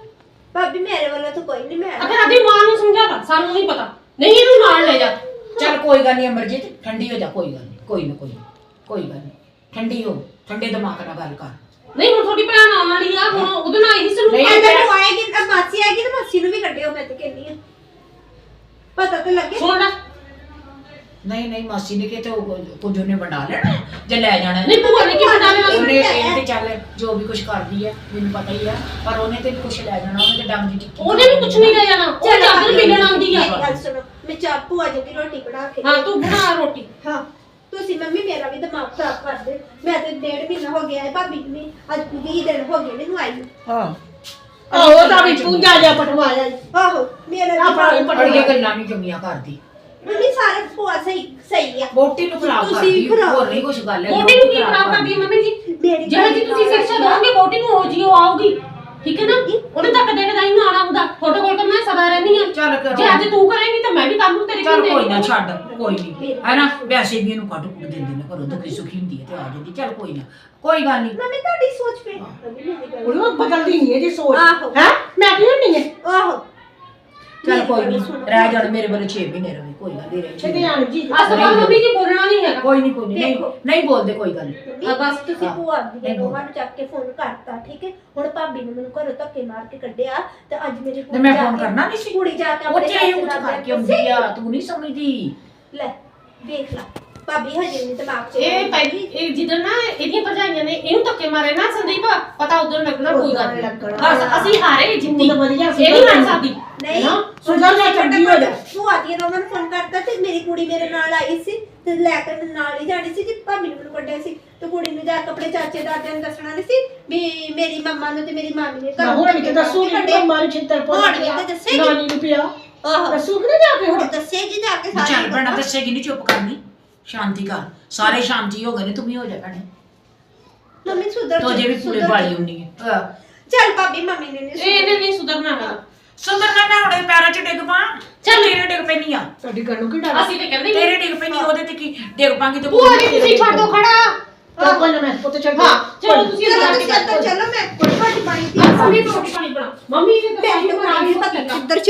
[SPEAKER 1] ਭਾਬੀ ਮੇਰੇ ਵੱਲੋਂ ਤਾਂ ਕੋਈ ਨਹੀਂ ਮੈਂ
[SPEAKER 4] ਅਗਰ ਆਦੀ ਮਾਂ ਨੂੰ ਸਮਝਾਤਾ ਸਾਨੂੰ ਨਹੀਂ ਪਤਾ। ਨਹੀਂ ਇਹਨੂੰ ਨਾਲ ਲੈ ਜਾ।
[SPEAKER 3] ਚੱਲ ਕੋਈ ਗੱਲ ਨਹੀਂ ਅਮਰਜੀਤ। ਠੰਡੀ ਹੋ ਜਾ ਕੋਈ ਗੱਲ ਨਹੀਂ ਕੋਈ ਨਾ ਕੋਈ ਨਾ, ਕੋਈ ਗੱਲ ਨਹੀਂ। ਠੰਡੀ ਹੋ ਠੰਡੇ ਦਿਮਾਗ ਨਾਲ ਗੱਲ ਕਰ।
[SPEAKER 4] ਨਹੀਂ ਹੁਣ ਤੁਹਾਡੀ ਭੈਣ ਆਉਣ ਵਾਲੀ ਆ ਹੁਣ ਉਹਦੇ ਨਾਲ ਇਹੀ ਸਲੂਕ
[SPEAKER 3] ਨਹੀਂ।
[SPEAKER 1] ਅੰਦਰ ਨੂੰ ਆਏਗੀ ਤਾਂ ਮਾਸੀ ਆਏਗੀ ਤਾਂ ਮਾਸੀ ਨੂੰ ਵੀ ਕੱਢਿਓ ਮੈਂ ਤੇ ਕਹਿੰਦੀ ਆ। ਪਤਾ ਤਾਂ ਲੱਗੇ।
[SPEAKER 4] ਸੁਣ ਲੈ।
[SPEAKER 3] ਨਹੀਂ ਨਹੀਂ ਮਾਸੀ ਨੇ ਕਿਤੇ ਉਹ ਕੁਝ ਉਹਨੇ ਵੰਡਾ ਲੈਣਾ ਜੇ ਲੈ ਜਾਣਾ
[SPEAKER 4] ਨਹੀਂ ਭੂਆ ਨੇ ਕੀ ਬਣਾ ਲੈਣਾ?
[SPEAKER 3] ਉਹਨੇ ਇਹ ਤੇ ਚੱਲ ਜੋ ਵੀ ਕੁਝ ਕਰਦੀ ਹੈ ਮੈਨੂੰ ਪਤਾ ਹੀ ਆ ਪਰ ਉਹਨੇ ਤੇ ਕੁਝ ਲੈ ਜਾਣਾ ਉਹਨੇ ਤੇ ਡੰਗ ਦੀ ਟਿੱਕੀ
[SPEAKER 4] ਉਹਨੇ ਵੀ ਕੁਝ ਨਹੀਂ ਲੈ ਜਾਣਾ ਉਹ
[SPEAKER 1] ਚੱਲ
[SPEAKER 4] ਚਾਦਰ ਮਿਲਣ ਆਉਂਦੀ ਆ।
[SPEAKER 1] ਮੇਰੀ ਗੱਲ ਸੁਣੋ ਮੈਂ ਚਾਹ ਭੂਆ ਜੀ ਦੀ ਰੋਟੀ ਬਣਾ ਕੇ
[SPEAKER 4] ਹਾਂ ਤੂੰ ਬਣਾ ਰੋਟੀ।
[SPEAKER 1] ਹਾਂ। ਤੁਸੀਂ ਮੰਮੀ ਮੇਰਾ ਵੀ ਦਿਮਾਗ ਖਰਾਬ ਕਰ ਦੇ ਮੈਂ ਤੇ ਡੇਢ ਮਹੀਨਾ ਹੋ ਗਿਆ ਹੈ ਭਾਬੀ ਨੂੰ ਵੀ ਅੱਜ 20 ਦਿਨ ਹੋ ਗਏ ਮੈਨੂੰ ਆਈ ਨੂੰ।
[SPEAKER 2] ਹਾਂ। ਆਹੋ ਤਾਂ ਵੀ ਤੂੰ ਜਾ ਜਾ ਪਟਵਾਇਆ।
[SPEAKER 1] ਆਹੋ ਮੇਰਾ
[SPEAKER 2] ਆਪਣਾ ਹੀ
[SPEAKER 1] ਦਿਮਾਗ-
[SPEAKER 2] ਪਟਵਾ-
[SPEAKER 3] ਅੜੀਆਂ ਗੱਲਾਂ ਨਹੀਂ ਚੰਗੀਆਂ ਕਰਦੀ।
[SPEAKER 1] ਮੰਮੀ ਸਾਰੇ ਭੂਆ ਸਹੀ ਸਹੀ ਆ।
[SPEAKER 3] ਵੋਟੀ ਨੂੰ ਖਰਾਬ
[SPEAKER 1] ਤੁਸੀਂ
[SPEAKER 3] ਕਰਦੀ
[SPEAKER 1] ਖਰਾਬ-
[SPEAKER 3] ਹੋਰ ਨਹੀਂ ਕੁਝ ਗੱਲ ਹੈ
[SPEAKER 4] ਬੋਟੀ ਨੂੰ ਕੀ ਖਰਾਬ ਕਰਦੀ ਹੈ ਮੰਮੀ ਜੀ?
[SPEAKER 1] ਮੇਰੀ
[SPEAKER 4] ਜਿਹੜੇ ਜੀ ਤੁਸੀਂ ਸਿੱਖਿਆ ਦੋਗੇ ਬੋਟੀ ਨੂੰ ਉਹ ਜੀ ਉਹ ਆਊਗੀ। ਠੀਕ ਹੈ ਨਾ? ਉਹਨੇ ਤੱਕ ਦੇਖਦਾ ਹੀ ਨਾ ਆਣਾ ਹੁੰਦਾ ਤੁਹਾਡੇ ਕੋਲ ਤਾਂ ਮੈਂ ਸਦਾ ਰਹਿੰਦੀ ਆ
[SPEAKER 3] ਚੱਲ ਕਰੋ।
[SPEAKER 4] ਜੇ ਅੱਜ ਤੂੰ ਕਰੇਂਗੀ ਤਾਂ ਮੈਂ ਵੀ ਕਰ ਲੂੰ ਤੇਰੇ
[SPEAKER 3] ਚੱਲ
[SPEAKER 4] ਕੋਲ
[SPEAKER 3] ਕੋਈ ਨਾ ਛੱਡ। ਕੋਈ ਨਹੀਂ ਹੈ ਨਾ? ਵੈਸੇ ਵੀ ਇਹਨੂੰ ਕੱਢ ਕੁੱਟ ਦਿੰਦੇ ਨੇ ਘਰੋਂ ਦੁਖੀ ਸੁਖੀ ਹੁੰਦੀ ਹੈ ਤੇ ਆ ਜਾਂਦੀ। ਚੱਲ ਕੋਈ ਨਾ। ਕੋਈ ਗੱਲ ਨਹੀਂ
[SPEAKER 1] ਮੰਮੀ ਤੁਹਾਡੀ ਸੋਚ ਗੱਲ
[SPEAKER 2] ਉਹਨੂੰ ਬਦਲਦੀ ਨਹੀਂ ਇਹਦੀ ਸੋਚ।
[SPEAKER 1] ਆਹੋ।
[SPEAKER 2] ਹੈ? ਮੈਂ ਕਿਉਂ ਨਹੀਂ ਹੈ
[SPEAKER 1] ਆਹੋ।
[SPEAKER 3] ਚੱਲ ਕੋਈ ਨਹੀਂ। ਰਹਿ ਜਾਣ ਮੇਰੇ ਵੱਲ 6 ਮਹੀਨੇ ਰਹੇ ਕੋਈ ਗੱਲ ਨਹੀਂ ਰਹੇ ਛੇ
[SPEAKER 2] ਛੇਤੀ
[SPEAKER 3] ਮਹੀਨੇ।
[SPEAKER 2] ਆਣ ਜੀ
[SPEAKER 4] ਬਾਅਦ ਮੰਮੀ ਜੀ ਬੋਲਣਾ ਨਹੀਂ ਹੈਗਾ
[SPEAKER 3] ਕੋਈ ਨਹੀਂ ਕੋਈ ਨਹੀਂ ਨਹੀਂ
[SPEAKER 1] ਦੇਖੋ।
[SPEAKER 3] ਨਹੀਂ ਬੋਲਦੇ ਕੋਈ ਗੱਲ ਨਹੀਂ
[SPEAKER 4] ਹਾਂ, ਬਸ
[SPEAKER 1] ਤੁਸੀਂ। ਭੂਆ ਦੀ
[SPEAKER 3] ਨਹੀਂ
[SPEAKER 1] ਦੋਵਾਂ ਨੂੰ ਚੱਕ ਕੇ ਫੋਨ ਕਰਤਾ ਠੀਕ ਹੈ ਹੁਣ ਭਾਬੀ ਨੇ ਮੈਨੂੰ ਘਰੋਂ ਧੱਕੇ ਮਾਰ ਕੇ ਕੱਢਿਆ ਤੇ ਅੱਜ ਮੇਰੀ
[SPEAKER 3] ਤੇ ਮੈਂ
[SPEAKER 1] ਜਾ
[SPEAKER 3] ਫੋਨ
[SPEAKER 1] ਕੇ-
[SPEAKER 3] ਕਰਨਾ ਨਹੀਂ ਸੀ
[SPEAKER 1] ਕੁੜੀ ਜਾ ਕੇ ਆਪਣੇ ਨਾਲ
[SPEAKER 3] ਕਰਕੇ ਆਉਂਦੀ ਆ ਤੂੰ ਨਹੀਂ ਸਮਝਦੀ
[SPEAKER 1] ਲੈ ਦੇਖ ਲਾ ਭਾਬੀ ਹਜੇ ਨਹੀਂ ਦਿਮਾਗ 'ਚ
[SPEAKER 4] ਇਹ ਪਹਿਲੀ ਇਹ ਜਿੱਦਣ ਨਾ ਇਹਦੀਆਂ ਭਰਜਾਈਆਂ ਨੇ ਇਹਨੂੰ ਧੱਕੇ ਮਾਰੇ ਨਾ ਸੰਦੀਪ ਪਤਾ ਉਦੋਂ ਲੱਗਣਾ ਕੋਈ ਗੱਲ ਨਹੀਂ।
[SPEAKER 2] ਲੱਗਣਾ।
[SPEAKER 4] ਬਸ ਅਸੀਂ ਹਾਰੇ ਜਿੱਤੀ।
[SPEAKER 2] ਤੂੰ ਤਾਂ ਵਧੀਆ
[SPEAKER 4] ਇਹ ਨਹੀਂ ਮੰਨ ਸਕਦੀ।
[SPEAKER 1] ਨਹੀਂ
[SPEAKER 2] ਨਾ, ਸੁਧਰ ਜਾ ਚੰਗੀ ਹੋ ਜਾ।
[SPEAKER 1] ਭੂਆ ਦੀ ਉਹਨਾਂ ਨੂੰ ਫੋਨ ਕਰਤਾ ਤੇ ਮੇਰੀ ਕੁੜੀ ਮੇਰੇ ਨਾਲ ਆਈ ਸੀ ਤੇ ਲੈ ਕੇ ਮੈਨੂੰ ਨਾਲ ਹੀ ਜਾਣੀ ਸੀ ਜੇ ਭਾਬੀ ਨੇ ਮੈਨੂੰ ਕੱਢਿਆ ਸੀ। ਤੇ ਕੁੜੀ ਨੂੰ ਜਾ ਕੇ ਆਪਣੇ ਚਾਚੇ ਦਾਦਿਆਂ ਨੂੰ ਦੱਸਣਾ ਨਹੀਂ ਸੀ ਵੀ ਮੇਰੀ ਮੰਮਾ ਨੂੰ ਤੇ ਮੇਰੀ ਮਾਮੀ ਨੇ
[SPEAKER 2] ਨਾ ਹੁਣ ਵੀ ਤੇ ਦੱਸੂ ਕਿ
[SPEAKER 1] ਕੱਢੇ।
[SPEAKER 2] ਮਾਰੀ ਛਿੱਤਰ ਪਾ
[SPEAKER 1] ਹੁਣ ਵੀ ਤੇ ਦੱਸੇਗੀ।
[SPEAKER 2] ਨਾਨੀ ਨੂੰ ਪਿਆ।
[SPEAKER 1] ਆਹੋ।
[SPEAKER 2] ਦੱਸੂ ਕਿ ਨਾ ਜਾ ਕੇ
[SPEAKER 1] ਹੁਣ?
[SPEAKER 2] ਹੁਣ
[SPEAKER 1] ਦੱਸੇਗੀ ਜਾ ਕੇ
[SPEAKER 3] ਚੱਲ
[SPEAKER 1] ਸਾਰੀ
[SPEAKER 3] ਬਣਾ
[SPEAKER 1] ਗੱਲ।
[SPEAKER 3] ਦੱਸੇਗੀ ਨਹੀਂ ਚੁੱਪ ਕਰਨੀ। ਸ਼ਾਂਤੀ ਕਰ। ਸਾਰੇ ਸ਼ਾਂਤੀ ਹੋ ਗਏ ਨੇ ਤੂੰ ਵੀ ਹੋ ਜਾ ਭੈਣੇ।
[SPEAKER 1] ਮੰਮੀ ਸੁਧਰ
[SPEAKER 3] ਤੋ ਜੇ ਵੀ ਪੂਰੇ
[SPEAKER 1] ਸੁਧਰ
[SPEAKER 3] ਵਾਲੀ ਹੁੰਨੀ ਹੈ। ਹਾਂ।
[SPEAKER 1] ਚੱਲ ਭਾਬੀ ਮੰਮੀ ਨੇ ਨਹੀਂ
[SPEAKER 4] ਇਹ ਇਹਨੇ ਨਹੀਂ ਸੁਧਰਨਾ ਹੈਗਾ।
[SPEAKER 3] ਸੁੰਦਰਨਾ ਮੈਂ ਹੁਣੇ ਪੈਰਾਂ 'ਚ ਡਿੱਗ ਪਾ ਚੱਲ। ਤੇਰੇ ਡਿੱਗ ਪੈਣੀ ਆ।
[SPEAKER 2] ਤੁਹਾਡੀ ਗੱਲ ਨੂੰ ਕੀ ਡਰ
[SPEAKER 4] ਅਸੀਂ ਤੇ ਕਹਿੰਦੇ
[SPEAKER 3] ਤੇਰੇ ਡਿੱਗ ਪੈਣੀ ਉਹਦੇ ਤੇ ਕੀ ਡਿੱਗ ਪਾਂਗੀ ਤੇ
[SPEAKER 4] ਭੂਆ ਜੀ ਤੁਸੀਂ ਛੱਡ ਦਿਓ ਖੜਾ।
[SPEAKER 2] ਤਾਂ ਕੋਈ ਨਾ ਮੈਂ ਪੁੱਤ ਛੱਡ
[SPEAKER 4] ਹਾਂ ਚਲੋ ਤੁਸੀਂ
[SPEAKER 1] ਚਲੋ ਅੰਦਰ ਚਲੋ ਮੈਂ ਰੋਟੀ ਪਾਣੀ ਦੀ
[SPEAKER 4] ਸੰਦੀਪ ਰੋਟੀ ਪਾਣੀ ਬਣਾ। ਮੰਮੀ ਨੇ
[SPEAKER 1] ਭੈਣ ਨੂੰ ਪਾਣੀ ਪਤਾ ਕਿੱਧਰ ਚ